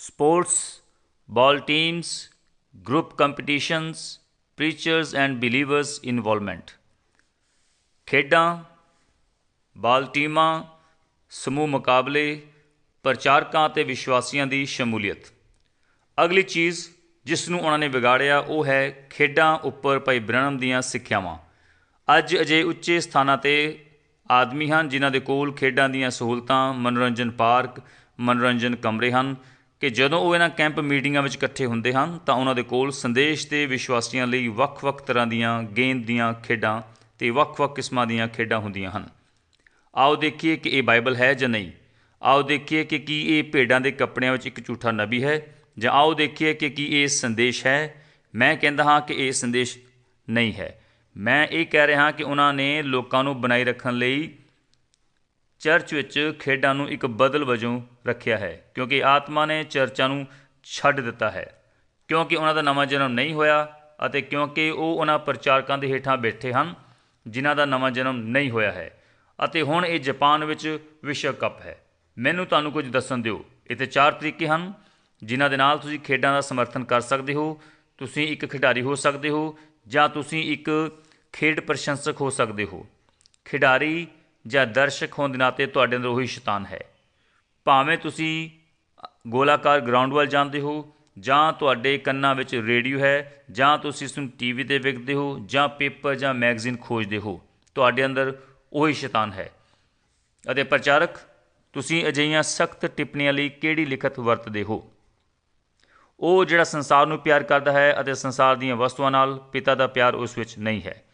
sports, ball teams, group competitions, preachers and believers involvement. ਖੇਡਾਂ ਬਾਲ ਟੀਮਾਂ ਸਮੂਹ ਮੁਕਾਬਲੇ ਪ੍ਰਚਾਰਕਾਂ ਅਤੇ ਵਿਸ਼ਵਾਸੀਆਂ ਦੀ ਸ਼ਮੂਲੀਅਤ ਅਗਲੀ ਚੀਜ਼ ਜਿਸ ਨੂੰ ਉਹਨਾਂ ਨੇ ਵਿਗਾੜਿਆ ਉਹ ਹੈ ਖੇਡਾਂ ਉੱਪਰ ਭਾਈ ਬ੍ਰਹਮ ਦੀਆਂ ਸਿੱਖਿਆਵਾਂ ਅੱਜ ਅਜੇ ਉੱਚੇ ਸਥਾਨਾਂ ਤੇ ਆਦਮੀ ਹਨ ਜਿਨ੍ਹਾਂ ਦੇ ਕੋਲ ਖੇਡਾਂ ਦੀਆਂ ਸਹੂਲਤਾਂ ਮਨੋਰੰਜਨ ਪਾਰਕ ਮਨੋਰੰਜਨ ਕਮਰੇ ਹਨ ਕਿ ਜਦੋਂ ਉਹ ਇਹਨਾਂ ਕੈਂਪ ਮੀਟਿੰਗਾਂ ਵਿੱਚ ਇਕੱਠੇ ਹੁੰਦੇ ਹਨ, ਤਾਂ ਉਹਨਾਂ ਦੇ ਕੋਲ ਸੰਦੇਸ਼ ਤੇ ਵਿਸ਼ਵਾਸੀਆਂ ਲਈ ਵੱਖ-ਵੱਖ ਤਰ੍ਹਾਂ ਦੀਆਂ ਗੇਂਦ ਦੀਆਂ ਖੇਡਾਂ ਤੇ ਵੱਖ-ਵੱਖ ਕਿਸਮਾਂ ਦੀਆਂ ਖੇਡਾਂ ਹੁੰਦੀਆਂ ਹਨ। ਆਓ ਦੇਖੀਏ ਕਿ ਇਹ ਬਾਈਬਲ ਹੈ ਜਾਂ ਨਹੀਂ। ਆਓ ਦੇਖੀਏ ਕਿ ਕੀ ਇਹ ਭੇਡਾਂ ਦੇ ਕੱਪੜਿਆਂ ਵਿੱਚ ਇੱਕ ਝੂਠਾ ਨਬੀ ਹੈ, ਜਾਂ ਆਓ ਦੇਖੀਏ ਕਿ ਕੀ ਇਹ ਸੰਦੇਸ਼ ਹੈ। ਮੈਂ ਕਹਿੰਦਾ ਹਾਂ ਕਿ ਇਹ ਸੰਦੇਸ਼ ਨਹੀਂ ਹੈ। ਮੈਂ ਇਹ ਕਹਿ ਰਿਹਾ ਹਾਂ ਕਿ ਉਹਨਾਂ ਨੇ ਲੋਕਾਂ ਨੂੰ ਬਣਾਈ ਰੱਖਣ ਲਈ ਚਰਚ ਵਿੱਚ ਖੇਡਾਂ ਨੂੰ ਇੱਕ ਬਦਲ ਵਜੋਂ ਰੱਖਿਆ ਹੈ, ਕਿਉਂਕਿ ਆਤਮਾ ਨੇ ਚਰਚਾਂ ਨੂੰ ਛੱਡ ਦਿੱਤਾ ਹੈ। ਕਿਉਂਕਿ ਉਹਨਾਂ ਦਾ ਨਵਾਂ ਜਨਮ ਨਹੀਂ ਹੋਇਆ ਅਤੇ ਕਿਉਂਕਿ ਉਹ ਉਹਨਾਂ ਪ੍ਰਚਾਰਕਾਂ ਦੇ ਹੇਠਾਂ ਬੈਠੇ ਹਨ, ਜਿਨ੍ਹਾਂ ਦਾ ਨਵਾਂ ਜਨਮ ਨਹੀਂ ਹੋਇਆ ਹੈ। ਅਤੇ ਹੁਣ ਇਹ ਜਾਪਾਨ ਵਿੱਚ ਵਿਸ਼ਵ ਕੱਪ ਹੈ। ਮੈਨੂੰ ਤੁਹਾਨੂੰ ਕੁਝ ਦੱਸਣ ਦਿਓ। ਇੱਥੇ ਚਾਰ ਤਰੀਕੇ ਹਨ, ਜਿਨ੍ਹਾਂ ਦੇ ਨਾਲ ਤੁਸੀਂ ਖੇਡਾਂ ਦਾ ਸਮਰਥਨ ਕਰ ਸਕਦੇ ਹੋ। ਤੁਸੀਂ ਇੱਕ ਖਿਡਾਰੀ ਹੋ ਸਕਦੇ ਹੋ ਜਾਂ ਤੁਸੀਂ ਇੱਕ ਖੇਡ ਪ੍ਰਸ਼ੰਸਕ ਹੋ ਸਕਦੇ ਹੋ। ਖਿਡਾਰੀ ਜਾਂ ਦਰਸ਼ਕ ਹੋਣ ਦੇ ਨਾਤੇ ਤੁਹਾਡੇ ਅੰਦਰ ਉਹੀ ਸ਼ੈਤਾਨ ਹੈ। ਭਾਵੇਂ ਤੁਸੀਂ ਗੋਲਾਕਾਰ ਗਰਾਊਂਡ ਵੱਲ ਜਾਂਦੇ ਹੋ, ਜਾਂ ਤੁਹਾਡੇ ਕੰਨਾਂ ਵਿੱਚ ਰੇਡੀਓ ਹੈ, ਜਾਂ ਤੁਸੀਂ ਇਸ ਨੂੰ ਟੀਵੀ ਤੇ ਵੇਖਦੇ ਹੋ, ਜਾਂ ਪੇਪਰ ਜਾਂ ਮੈਗਜ਼ੀਨ ਖੋਜਦੇ ਹੋ, ਤੁਹਾਡੇ ਅੰਦਰ ਉਹੀ ਸ਼ੈਤਾਨ ਹੈ। ਅਤੇ ਪ੍ਰਚਾਰਕ, ਤੁਸੀਂ ਅਜਿਹੀਆਂ ਸਖਤ ਟਿੱਪਣੀਆਂ ਲਈ ਕਿਹੜੀ ਲਿਖਤ ਵਰਤਦੇ ਹੋ? ਉਹ ਜਿਹੜਾ ਸੰਸਾਰ ਨੂੰ ਪਿਆਰ ਕਰਦਾ ਹੈ ਅਤੇ ਸੰਸਾਰ ਦੀਆਂ ਵਸਤੂਆਂ ਨਾਲ ਪਿਤਾ ਦਾ ਪਿਆਰ ਉਸ ਵਿੱਚ ਨਹੀਂ ਹੈ।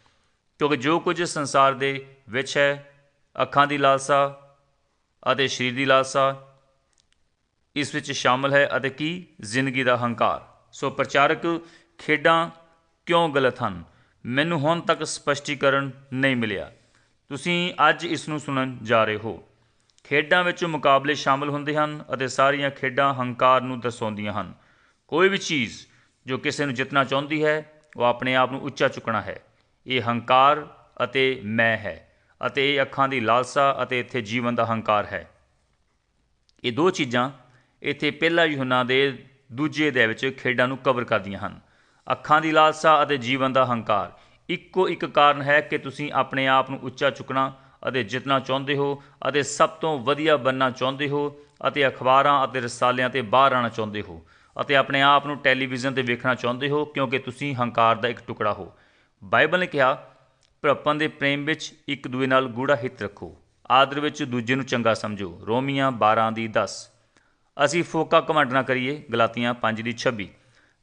ਕਿਉਂਕਿ ਜੋ ਕੁਝ ਸੰਸਾਰ ਦੇ ਵਿੱਚ ਹੈ ਅੱਖਾਂ ਦੀ ਲਾਲਸਾ ਅਤੇ ਸਰੀਰ ਦੀ ਲਾਲਸਾ, ਇਸ ਵਿੱਚ ਸ਼ਾਮਲ ਹੈ ਅਤੇ ਕੀ? ਜ਼ਿੰਦਗੀ ਦਾ ਹੰਕਾਰ। ਸੋ ਪ੍ਰਚਾਰਕ, ਖੇਡਾਂ ਕਿਉਂ ਗਲਤ ਹਨ? ਮੈਨੂੰ ਹੁਣ ਤੱਕ ਸਪਸ਼ਟੀਕਰਨ ਨਹੀਂ ਮਿਲਿਆ। ਤੁਸੀਂ ਅੱਜ ਇਸ ਨੂੰ ਸੁਣਨ ਜਾ ਰਹੇ ਹੋ। ਖੇਡਾਂ ਵਿੱਚ ਮੁਕਾਬਲੇ ਸ਼ਾਮਲ ਹੁੰਦੇ ਹਨ ਅਤੇ ਸਾਰੀਆਂ ਖੇਡਾਂ ਹੰਕਾਰ ਨੂੰ ਦਰਸਾਉਂਦੀਆਂ ਹਨ। ਕੋਈ ਵੀ ਚੀਜ਼ ਜੋ ਕਿਸੇ ਨੂੰ ਜਿੱਤਣਾ ਚਾਹੁੰਦੀ ਹੈ, ਉਹ ਆਪਣੇ ਆਪ ਨੂੰ ਉੱਚਾ ਚੁੱਕਣਾ ਹੈ। ਇਹ ਹੰਕਾਰ ਅਤੇ ਮੈਂ ਹੈ। ਅਤੇ ਇਹ ਅੱਖਾਂ ਦੀ ਲਾਲਸਾ ਅਤੇ ਇੱਥੇ ਜੀਵਨ ਦਾ ਹੰਕਾਰ ਹੈ। ਇਹ ਦੋ ਚੀਜ਼ਾਂ ਇੱਥੇ ਪਹਿਲਾ ਯੂਹੰਨਾ ਦੇ ਦੂਜੇ ਦੇ ਵਿੱਚ ਖੇਡਾਂ ਨੂੰ ਕਵਰ ਕਰਦੀਆਂ ਹਨ। ਅੱਖਾਂ ਦੀ ਲਾਲਸਾ ਅਤੇ ਜੀਵਨ ਦਾ ਹੰਕਾਰ। ਇੱਕੋ ਇੱਕ ਕਾਰਨ ਹੈ ਕਿ ਤੁਸੀਂ ਆਪਣੇ ਆਪ ਨੂੰ ਉੱਚਾ ਚੁੱਕਣਾ ਅਤੇ ਜਿੱਤਣਾ ਚਾਹੁੰਦੇ ਹੋ ਅਤੇ ਸਭ ਤੋਂ ਵਧੀਆ ਬਣਨਾ ਚਾਹੁੰਦੇ ਹੋ ਅਤੇ ਅਖਬਾਰਾਂ ਅਤੇ ਰਸਾਲਿਆਂ ਤੇ ਬਾਹਰ ਆਉਣਾ ਚਾਹੁੰਦੇ ਹੋ ਅਤੇ ਆਪਣੇ ਆਪ ਨੂੰ ਟੈਲੀਵਿਜ਼ਨ ਤੇ ਵੇਖਣਾ ਚਾਹੁੰਦੇ ਹੋ ਕਿਉਂਕਿ ਤੁਸੀਂ ਹੰਕਾਰ ਦਾ ਇੱਕ ਟੁਕੜਾ ਹੋ। ਬਾਈਬਲ ਨੇ ਕਿਹਾ ਭਰਪਨ ਦੇ ਪ੍ਰੇਮ ਵਿੱਚ ਇੱਕ ਦੂਏ ਨਾਲ ਗੂੜਾ ਹਿੱਤ ਰੱਖੋ। ਆਦਰ ਵਿੱਚ ਦੂਜੇ ਨੂੰ ਚੰਗਾ ਸਮਝੋ। ਰੋਮੀਆਂ 12 ਦੀ 10 ਅਸੀਂ ਫੋਕਾ ਕਮਾਂਡ ਨਾ ਕਰੀਏ, ਗਲਾਤੀਆਂ 5 ਦੀ 26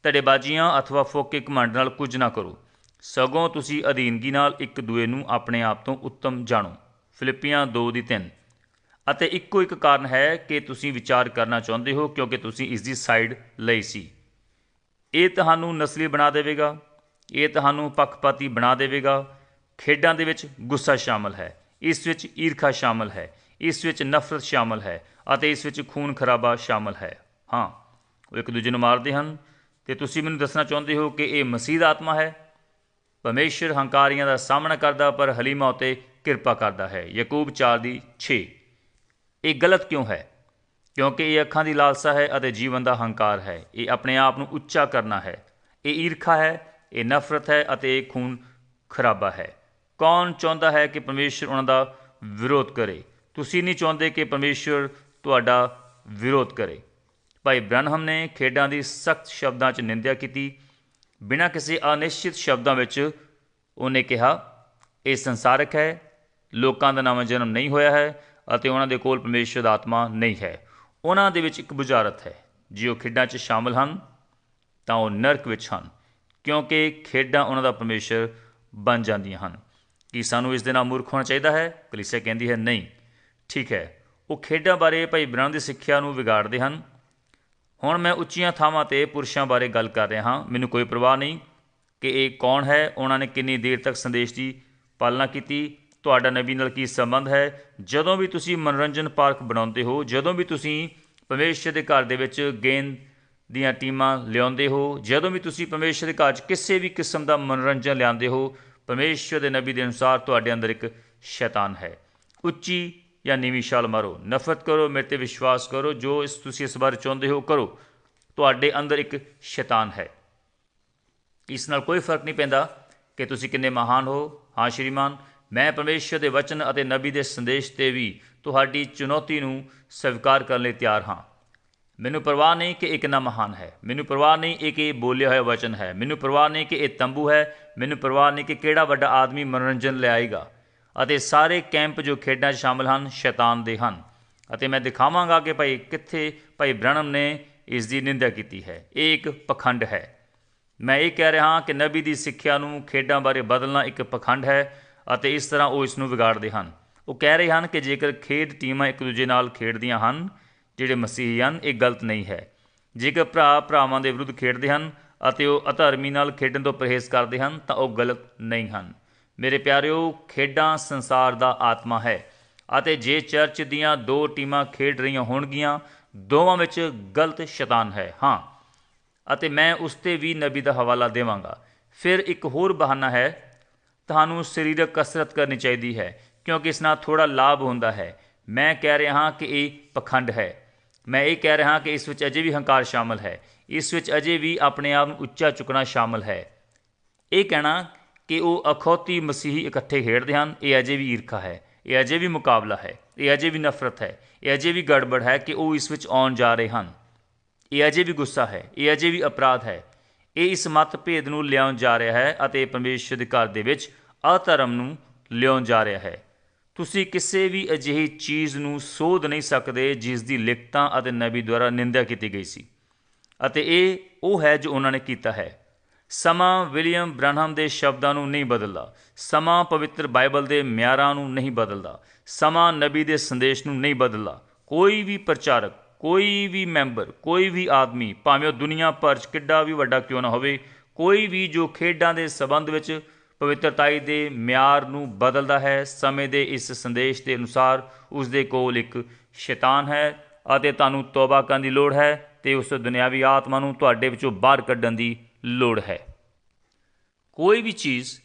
ਧੜੇਬਾਜ਼ੀਆਂ ਅਥਵਾ ਫੋਕੇ ਕਮਾਂਡ ਨਾਲ ਕੁਝ ਨਾ ਕਰੋ। ਸਗੋਂ ਤੁਸੀਂ ਅਧੀਨਗੀ ਨਾਲ ਇੱਕ ਦੂਏ ਨੂੰ ਆਪਣੇ ਆਪ ਤੋਂ ਉੱਤਮ ਜਾਣੋ। ਫਿਲਿੱਪੀਆਂ 2 ਦੀ 3 ਅਤੇ ਇੱਕੋ ਇੱਕ ਕਾਰਨ ਹੈ ਕਿ ਤੁਸੀਂ ਵਿਚਾਰ ਕਰਨਾ ਚਾਹੁੰਦੇ ਹੋ ਕਿਉਂਕਿ ਤੁਸੀਂ ਇਸ ਦੀ ਸਾਈਡ ਲਈ ਸੀ। ਇਹ ਤੁਹਾਨੂੰ ਨਸਲੀ ਬਣਾ ਦੇਵੇਗਾ। ਇਹ ਤੁਹਾਨੂੰ ਪੱਖਪਾਤੀ ਬਣਾ ਦੇਵੇਗਾ। ਖੇਡਾਂ ਦੇ ਵਿੱਚ ਗੁੱਸਾ ਸ਼ਾਮਲ ਹੈ। ਇਸ ਵਿੱਚ ਈਰਖਾ ਸ਼ਾਮਲ ਹੈ। ਇਸ ਵਿੱਚ ਨਫ਼ਰਤ ਸ਼ਾਮਲ ਹੈ ਅਤੇ ਇਸ ਵਿੱਚ ਖੂਨ ਖਰਾਬਾ ਸ਼ਾਮਲ ਹੈ। ਹਾਂ, ਉਹ ਇੱਕ ਦੂਜੇ ਨੂੰ ਮਾਰਦੇ ਹਨ। ਤੇ ਤੁਸੀਂ ਮੈਨੂੰ ਦੱਸਣਾ ਚਾਹੁੰਦੇ ਹੋ ਕਿ ਇਹ ਮਸੀਹ ਆਤਮਾ ਹੈ? ਪਰਮੇਸ਼ਰ ਹੰਕਾਰੀਆਂ ਦਾ ਸਾਹਮਣਾ ਕਰਦਾ, ਪਰ ਹਲੀਮਾ ਉਤੇ ਕਿਰਪਾ ਕਰਦਾ ਹੈ। ਯਾਕੂਬ 4 ਦੀ 6 ਇਹ ਗਲਤ ਕਿਉਂ ਹੈ? ਕਿਉਂਕਿ ਇਹ ਅੱਖਾਂ ਦੀ ਲਾਲਸਾ ਹੈ ਅਤੇ ਜੀਵਨ ਦਾ ਹੰਕਾਰ ਹੈ। ਇਹ ਆਪਣੇ ਆਪ ਨੂੰ ਉੱਚਾ ਕਰਨਾ ਹੈ। ਇਹ ਈਰਖਾ ਹੈ, ਇਹ ਨਫ਼ਰਤ ਹੈ ਅਤੇ ਇਹ ਖੂਨ ਖਰਾਬਾ ਹੈ। ਕੌਣ ਚਾਹੁੰਦਾ ਹੈ ਕਿ ਪਰਮੇਸ਼ਰ ਉਹਨਾਂ ਦਾ ਵਿਰੋਧ ਕਰੇ? ਤੁਸੀਂ ਨਹੀਂ ਚਾਹੁੰਦੇ ਕਿ ਪਰਮੇਸ਼ਰ ਤੁਹਾਡਾ ਵਿਰੋਧ ਕਰੇ। ਭਾਈ ਬ੍ਰਹਮ ਨੇ ਖੇਡਾਂ ਦੀ ਸਖਤ ਸ਼ਬਦਾਂ 'ਚ ਨਿੰਦਿਆ ਕੀਤੀ। ਬਿਨਾਂ ਕਿਸੇ ਅਨਿਸ਼ਚਿਤ ਸ਼ਬਦਾਂ ਵਿੱਚ ਉਹਨੇ ਕਿਹਾ, ਇਹ ਸੰਸਾਰਕ ਹੈ, ਲੋਕਾਂ ਦਾ ਨਵਾਂ ਜਨਮ ਨਹੀਂ ਹੋਇਆ ਹੈ ਅਤੇ ਉਹਨਾਂ ਦੇ ਕੋਲ ਪਰਮੇਸ਼ਰ ਦਾ ਆਤਮਾ ਨਹੀਂ ਹੈ। ਉਹਨਾਂ ਦੇ ਵਿੱਚ ਇੱਕ ਬੁਝਾਰਤ ਹੈ। ਜੇ ਉਹ ਖੇਡਾਂ 'ਚ ਸ਼ਾਮਲ ਹਨ, ਤਾਂ ਉਹ ਨਰਕ ਵਿੱਚ ਹਨ, ਕਿਉਂਕਿ ਖੇਡਾਂ ਉਹਨਾਂ ਦਾ ਪਰਮੇਸ਼ਰ ਬਣ ਜਾਂਦੀਆਂ ਹਨ। ਕੀ ਸਾਨੂੰ ਇਸ ਦੇ ਨਾਲ ਮੂਰਖ ਹੋਣਾ ਚਾਹੀਦਾ ਹੈ? ਕਲੀਸਿਆ ਕਹਿੰਦੀ ਹੈ, ਨਹੀਂ। ਠੀਕ ਹੈ। ਉਹ ਖੇਡਾਂ ਬਾਰੇ ਭਾਈ ਬ੍ਰਹਮ ਦੀ ਸਿੱਖਿਆ ਨੂੰ ਵਿਗਾੜਦੇ ਹਨ। ਹੁਣ ਮੈਂ ਉੱਚੀਆਂ ਥਾਵਾਂ ਤੇ ਪੁਰਸ਼ਾਂ ਬਾਰੇ ਗੱਲ ਕਰ ਰਿਹਾ ਹਾਂ। ਮੈਨੂੰ ਕੋਈ ਪਰਵਾਹ ਨਹੀਂ ਕਿ ਇਹ ਕੌਣ ਹੈ? ਉਹਨਾਂ ਨੇ ਕਿੰਨੀ ਦੇਰ ਤੱਕ ਸੰਦੇਸ਼ ਦੀ ਪਾਲਣਾ ਕੀਤੀ? ਤੁਹਾਡਾ ਨਬੀ ਨਾਲ ਕੀ ਸੰਬੰਧ ਹੈ? ਜਦੋਂ ਵੀ ਤੁਸੀਂ ਮਨੋਰੰਜਨ ਪਾਰਕ ਬਣਾਉਂਦੇ ਹੋ, ਜਦੋਂ ਵੀ ਤੁਸੀਂ ਪਰਮੇਸ਼ਰ ਦੇ ਘਰ ਦੇ ਵਿੱਚ ਗੇਂਦ ਦੀਆਂ ਟੀਮਾਂ ਲਿਆਉਂਦੇ ਹੋ, ਜਦੋਂ ਵੀ ਤੁਸੀਂ ਪਰਮੇਸ਼ਰ ਦੇ ਘਰ 'ਚ ਕਿਸੇ ਵੀ ਕਿਸਮ ਦਾ ਮਨੋਰੰਜਨ ਲਿਆਉਂਦੇ ਹੋ ਪਰਮੇਸ਼ਰ ਦੇ ਨਬੀ ਦੇ ਅਨੁਸਾਰ ਤੁਹਾਡੇ ਅੰਦਰ ਇੱਕ ਸ਼ੈਤਾਨ ਹੈ। ਉੱਚੀ ਜਾਂ ਨੀਵੀਂ ਛਾਲ ਮਾਰੋ। ਨਫ਼ਰਤ ਕਰੋ, ਮੇਰੇ ਤੇ ਵਿਸ਼ਵਾਸ ਕਰੋ। ਜੋ ਇਸ ਤੁਸੀਂ ਇਸ ਬਾਰੇ ਚਾਹੁੰਦੇ ਹੋ, ਕਰੋ। ਤੁਹਾਡੇ ਅੰਦਰ ਇੱਕ ਸ਼ੈਤਾਨ ਹੈ। ਇਸ ਨਾਲ ਕੋਈ ਫ਼ਰਕ ਨਹੀਂ ਪੈਂਦਾ ਕਿ ਤੁਸੀਂ ਕਿੰਨੇ ਮਹਾਨ ਹੋ। ਹਾਂ, ਸ਼੍ਰੀਮਾਨ, ਮੈਂ ਪਰਮੇਸ਼ਰ ਦੇ ਵਚਨ ਅਤੇ ਨਬੀ ਦੇ ਸੰਦੇਸ਼ ਤੇ ਵੀ ਤੁਹਾਡੀ ਚੁਣੌਤੀ ਨੂੰ ਸਵੀਕਾਰ ਕਰਨ ਲਈ ਤਿਆਰ ਹਾਂ। ਮੈਨੂੰ ਪਰਵਾਹ ਨਹੀਂ ਕਿ ਇਹ ਕਿੰਨਾ ਮਹਾਨ ਹੈ। ਮੈਨੂੰ ਪਰਵਾਹ ਨਹੀਂ ਇਹ ਕਿ ਇਹ ਬੋਲਿਆ ਹੋਇਆ ਵਚਨ ਹੈ। ਮੈਨੂੰ ਪਰਵਾਹ ਨਹੀਂ ਕਿ ਇਹ ਤੰਬੂ ਹੈ। ਮੈਨੂੰ ਪਰਵਾਹ ਨਹੀਂ ਕਿ ਕਿਹੜਾ ਵੱਡਾ ਆਦਮੀ ਮਨੋਰੰਜਨ ਲਿਆਏਗਾ ਅਤੇ ਸਾਰੇ ਕੈਂਪ ਜੋ ਖੇਡਾਂ 'ਚ ਸ਼ਾਮਲ ਹਨ, ਸ਼ੈਤਾਨ ਦੇ ਹਨ। ਅਤੇ ਮੈਂ ਦਿਖਾਵਾਂਗਾ ਕਿ ਭਾਈ ਕਿੱਥੇ ਭਾਈ ਬ੍ਰਹਮ ਨੇ ਇਸ ਦੀ ਨਿੰਦਿਆ ਕੀਤੀ ਹੈ। ਇਹ ਇੱਕ ਪਖੰਡ ਹੈ। ਮੈਂ ਇਹ ਕਹਿ ਰਿਹਾ ਹਾਂ ਕਿ ਨਬੀ ਦੀ ਸਿੱਖਿਆ ਨੂੰ ਖੇਡਾਂ ਬਾਰੇ ਬਦਲਣਾ ਇੱਕ ਪਖੰਡ ਹੈ ਅਤੇ ਇਸ ਤਰ੍ਹਾਂ ਉਹ ਇਸ ਨੂੰ ਵਿਗਾੜਦੇ ਹਨ। ਉਹ ਕਹਿ ਰਹੇ ਹਨ ਕਿ ਜੇਕਰ ਖੇਡ ਟੀਮਾਂ ਇੱਕ ਦੂਜੇ ਨਾਲ ਖੇਡਦੀਆਂ ਹਨ ਜਿਹੜੇ ਮਸੀਹੀ ਹਨ, ਇਹ ਗਲਤ ਨਹੀਂ ਹੈ। ਜੇਕਰ ਭਰਾ ਭਰਾਵਾਂ ਦੇ ਵਿਰੁੱਧ ਖੇਡਦੇ ਹਨ ਅਤੇ ਉਹ ਅਧਰਮੀ ਨਾਲ ਖੇਡਣ ਤੋਂ ਪਰਹੇਜ਼ ਕਰਦੇ ਹਨ, ਤਾਂ ਉਹ ਗਲਤ ਨਹੀਂ ਹਨ। ਮੇਰੇ ਪਿਆਰਿਓ, ਖੇਡਾਂ ਸੰਸਾਰ ਦਾ ਆਤਮਾ ਹੈ ਅਤੇ ਜੇ ਚਰਚ ਦੀਆਂ ਦੋ ਟੀਮਾਂ ਖੇਡ ਰਹੀਆਂ ਹੋਣਗੀਆਂ, ਦੋਵਾਂ ਵਿੱਚ ਗਲਤ ਸ਼ੈਤਾਨ ਹੈ। ਹਾਂ, ਅਤੇ ਮੈਂ ਉਸ ਤੇ ਵੀ ਨਬੀ ਦਾ ਹਵਾਲਾ ਦੇਵਾਂਗਾ। ਫਿਰ ਇੱਕ ਹੋਰ ਬਹਾਨਾ ਹੈ, ਤੁਹਾਨੂੰ ਸਰੀਰਕ ਕਸਰਤ ਕਰਨੀ ਚਾਹੀਦੀ ਹੈ, ਕਿਉਂਕਿ ਇਸ ਨਾਲ ਥੋੜਾ ਲਾਭ ਹੁੰਦਾ ਹੈ। ਮੈਂ ਕਹਿ ਰਿਹਾ ਹਾਂ ਕਿ ਇਹ ਪਖੰਡ ਹੈ। ਮੈਂ ਇਹ ਕਹਿ ਰਿਹਾ ਕਿ ਇਸ ਵਿੱਚ ਅਜੇ ਵੀ ਹੰਕਾਰ ਸ਼ਾਮਲ ਹੈ। ਇਸ ਵਿੱਚ ਅਜੇ ਵੀ ਆਪਣੇ ਆਪ ਨੂੰ ਉੱਚਾ ਚੁੱਕਣਾ ਸ਼ਾਮਲ ਹੈ। ਇਹ ਕਹਿਣਾ ਕਿ ਉਹ ਅਖੌਤੀ ਮਸੀਹੀ ਇਕੱਠੇ ਖੇਡਦੇ ਹਨ, ਇਹ ਅਜੇ ਵੀ ਈਰਖਾ ਹੈ। ਇਹ ਅਜੇ ਵੀ ਮੁਕਾਬਲਾ ਹੈ। ਇਹ ਅਜੇ ਵੀ ਨਫ਼ਰਤ ਹੈ। ਇਹ ਅਜੇ ਵੀ ਗੜਬੜ ਹੈ ਕਿ ਉਹ ਇਸ ਵਿੱਚ ਆਉਣ ਜਾ ਰਹੇ ਹਨ। ਇਹ ਅਜੇ ਵੀ ਗੁੱਸਾ ਹੈ। ਇਹ ਅਜੇ ਵੀ ਅਪਰਾਧ ਹੈ। ਇਹ ਇਸ ਮਤ ਭੇਦ ਨੂੰ ਲਿਆਉਣ ਜਾ ਰਿਹਾ ਹੈ ਅਤੇ ਪਰਮੇਸ਼ਰ ਦੇ ਘਰ ਦੇ ਵਿੱਚ ਅਧਰਮ ਨੂੰ ਲਿਆਉਣ ਜਾ ਰਿਹਾ ਹੈ। ਤੁਸੀਂ ਕਿਸੇ ਵੀ ਅਜਿਹੀ ਚੀਜ਼ ਨੂੰ ਸੋਧ ਨਹੀਂ ਸਕਦੇ ਜਿਸ ਦੀ ਲਿਖਤਾਂ ਅਤੇ ਨਬੀ ਦੁਆਰਾ ਨਿੰਦਿਆ ਕੀਤੀ ਗਈ ਸੀ। ਅਤੇ ਇਹ ਉਹ ਹੈ ਜੋ ਉਹਨਾਂ ਨੇ ਕੀਤਾ ਹੈ। ਸਮਾਂ ਵਿਲੀਅਮ ਬ੍ਰਨਹਮ ਦੇ ਸ਼ਬਦਾਂ ਨੂੰ ਨਹੀਂ ਬਦਲਦਾ। ਸਮਾਂ ਪਵਿੱਤਰ ਬਾਈਬਲ ਦੇ ਮਿਆਰਾਂ ਨੂੰ ਨਹੀਂ ਬਦਲਦਾ। ਸਮਾਂ ਨਬੀ ਦੇ ਸੰਦੇਸ਼ ਨੂੰ ਨਹੀਂ ਬਦਲਦਾ। ਕੋਈ ਵੀ ਪ੍ਰਚਾਰਕ, ਕੋਈ ਵੀ ਮੈਂਬਰ, ਕੋਈ ਵੀ ਆਦਮੀ, ਭਾਵੇਂ ਉਹ ਦੁਨੀਆ ਭਰ 'ਚ ਕਿੱਡਾ ਵੀ ਵੱਡਾ ਕਿਉਂ ਨਾ ਹੋਵੇ, ਕੋਈ ਵੀ ਜੋ ਖੇਡਾਂ ਦੇ ਸਬੰਧ ਵਿੱਚ ਪਵਿੱਤਰਤਾਈ ਦੇ ਮਿਆਰ ਨੂੰ ਬਦਲਦਾ ਹੈ। ਸਮੇਂ ਦੇ ਇਸ ਸੰਦੇਸ਼ ਦੇ ਅਨੁਸਾਰ ਉਸ ਦੇ ਕੋਲ ਇੱਕ ਸ਼ੈਤਾਨ ਹੈ ਅਤੇ ਤੁਹਾਨੂੰ ਤੌਬਾ ਕਰਨ ਦੀ ਲੋੜ ਹੈ ਤੇ ਉਸ ਦੁਨਿਆਵੀ ਆਤਮਾ ਨੂੰ ਤੁਹਾਡੇ ਵਿੱਚੋਂ ਬਾਹਰ ਕੱਢਣ ਦੀ ਲੋੜ ਹੈ। ਕੋਈ ਵੀ ਚੀਜ਼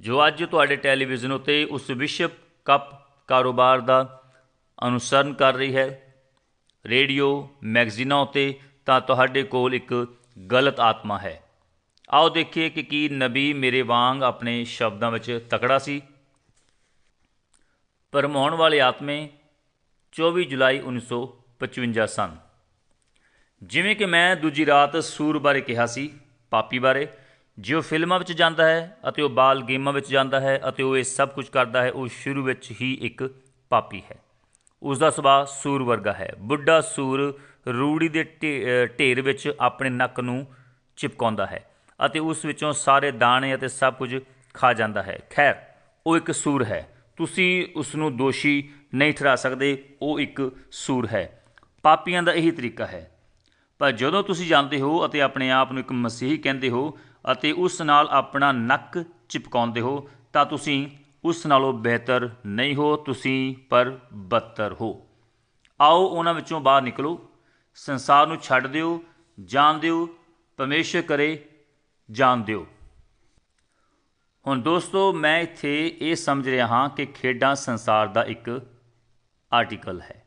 ਜੋ ਅੱਜ ਤੁਹਾਡੇ ਟੈਲੀਵਿਜ਼ਨ ਉੱਤੇ ਉਸ ਵਿਸ਼ਵ ਕੱਪ ਕਾਰੋਬਾਰ ਦਾ ਅਨੁਸਰਨ ਕਰ ਰਹੀ ਹੈ, ਰੇਡੀਓ, ਮੈਗਜ਼ੀਨਾਂ ਉੱਤੇ ਤਾਂ ਤੁਹਾਡੇ ਕੋਲ ਇੱਕ ਗਲਤ ਆਤਮਾ ਹੈ। ਆਓ ਦੇਖੀਏ ਕਿ ਕੀ ਨਬੀ ਮੇਰੇ ਵਾਂਗ ਆਪਣੇ ਸ਼ਬਦਾਂ ਵਿੱਚ ਤਕੜਾ ਸੀ। ਪਰਮਾਉਣ ਵਾਲੇ ਆਤਮੇ 24 ਜੁਲਾਈ 1955 ਸਨ। ਜਿਵੇਂ ਕਿ ਮੈਂ ਦੂਜੀ ਰਾਤ ਸੂਰ ਬਾਰੇ ਕਿਹਾ ਸੀ, ਪਾਪੀ ਬਾਰੇ, ਜੇ ਉਹ ਫਿਲਮਾਂ ਵਿੱਚ ਜਾਂਦਾ ਹੈ ਅਤੇ ਉਹ ਬਾਲ ਗੇਮਾਂ ਵਿੱਚ ਜਾਂਦਾ ਹੈ ਅਤੇ ਉਹ ਇਹ ਸਭ ਕੁਝ ਕਰਦਾ ਹੈ, ਉਹ ਸ਼ੁਰੂ ਵਿੱਚ ਹੀ ਇੱਕ ਪਾਪੀ ਹੈ। ਉਸ ਦਾ ਸੁਭਾਅ ਸੂਰ ਵਰਗਾ ਹੈ। ਬੁੱਢਾ ਸੂਰ ਰੂੜੀ ਦੇ ਢੇ- ਢੇਰ ਵਿੱਚ ਆਪਣੇ ਨੱਕ ਨੂੰ ਚਿਪਕਾਉਂਦਾ ਹੈ। ਅਤੇ ਉਸ ਵਿੱਚੋਂ ਸਾਰੇ ਦਾਣੇ ਅਤੇ ਸਭ ਕੁਝ ਖਾ ਜਾਂਦਾ ਹੈ। ਖੈਰ, ਉਹ ਇੱਕ ਸੂਰ ਹੈ। ਤੁਸੀਂ ਉਸ ਨੂੰ ਦੋਸ਼ੀ ਨਹੀਂ ਠਹਿਰਾ ਸਕਦੇ, ਉਹ ਇੱਕ ਸੂਰ ਹੈ। ਪਾਪੀਆਂ ਦਾ ਇਹੀ ਤਰੀਕਾ ਹੈ। ਪਰ ਜਦੋਂ ਤੁਸੀਂ ਜਾਂਦੇ ਹੋ ਅਤੇ ਆਪਣੇ ਆਪ ਨੂੰ ਇੱਕ ਮਸੀਹੀ ਕਹਿੰਦੇ ਹੋ ਅਤੇ ਉਸ ਨਾਲ ਆਪਣਾ ਨੱਕ ਚਿਪਕਾਉਂਦੇ ਹੋ, ਤਾਂ ਤੁਸੀਂ ਉਸ ਨਾਲੋਂ ਬਿਹਤਰ ਨਹੀਂ ਹੋ, ਤੁਸੀਂ ਪਰ ਬਦਤਰ ਹੋ। ਆਓ ਉਹਨਾਂ ਵਿੱਚੋਂ ਬਾਹਰ ਨਿਕਲੋ। ਸੰਸਾਰ ਨੂੰ ਛੱਡ ਦਿਓ, ਜਾਣ ਦਿਓ, ਪਰਮੇਸ਼ਰ ਕਰੇ ਜਾਣ ਦਿਓ। ਹੁਣ ਦੋਸਤੋ, ਮੈਂ ਇੱਥੇ ਇਹ ਸਮਝ ਰਿਹਾ ਹਾਂ ਕਿ ਖੇਡਾਂ ਸੰਸਾਰ ਦਾ ਇੱਕ ਆਰਟੀਕਲ ਹੈ।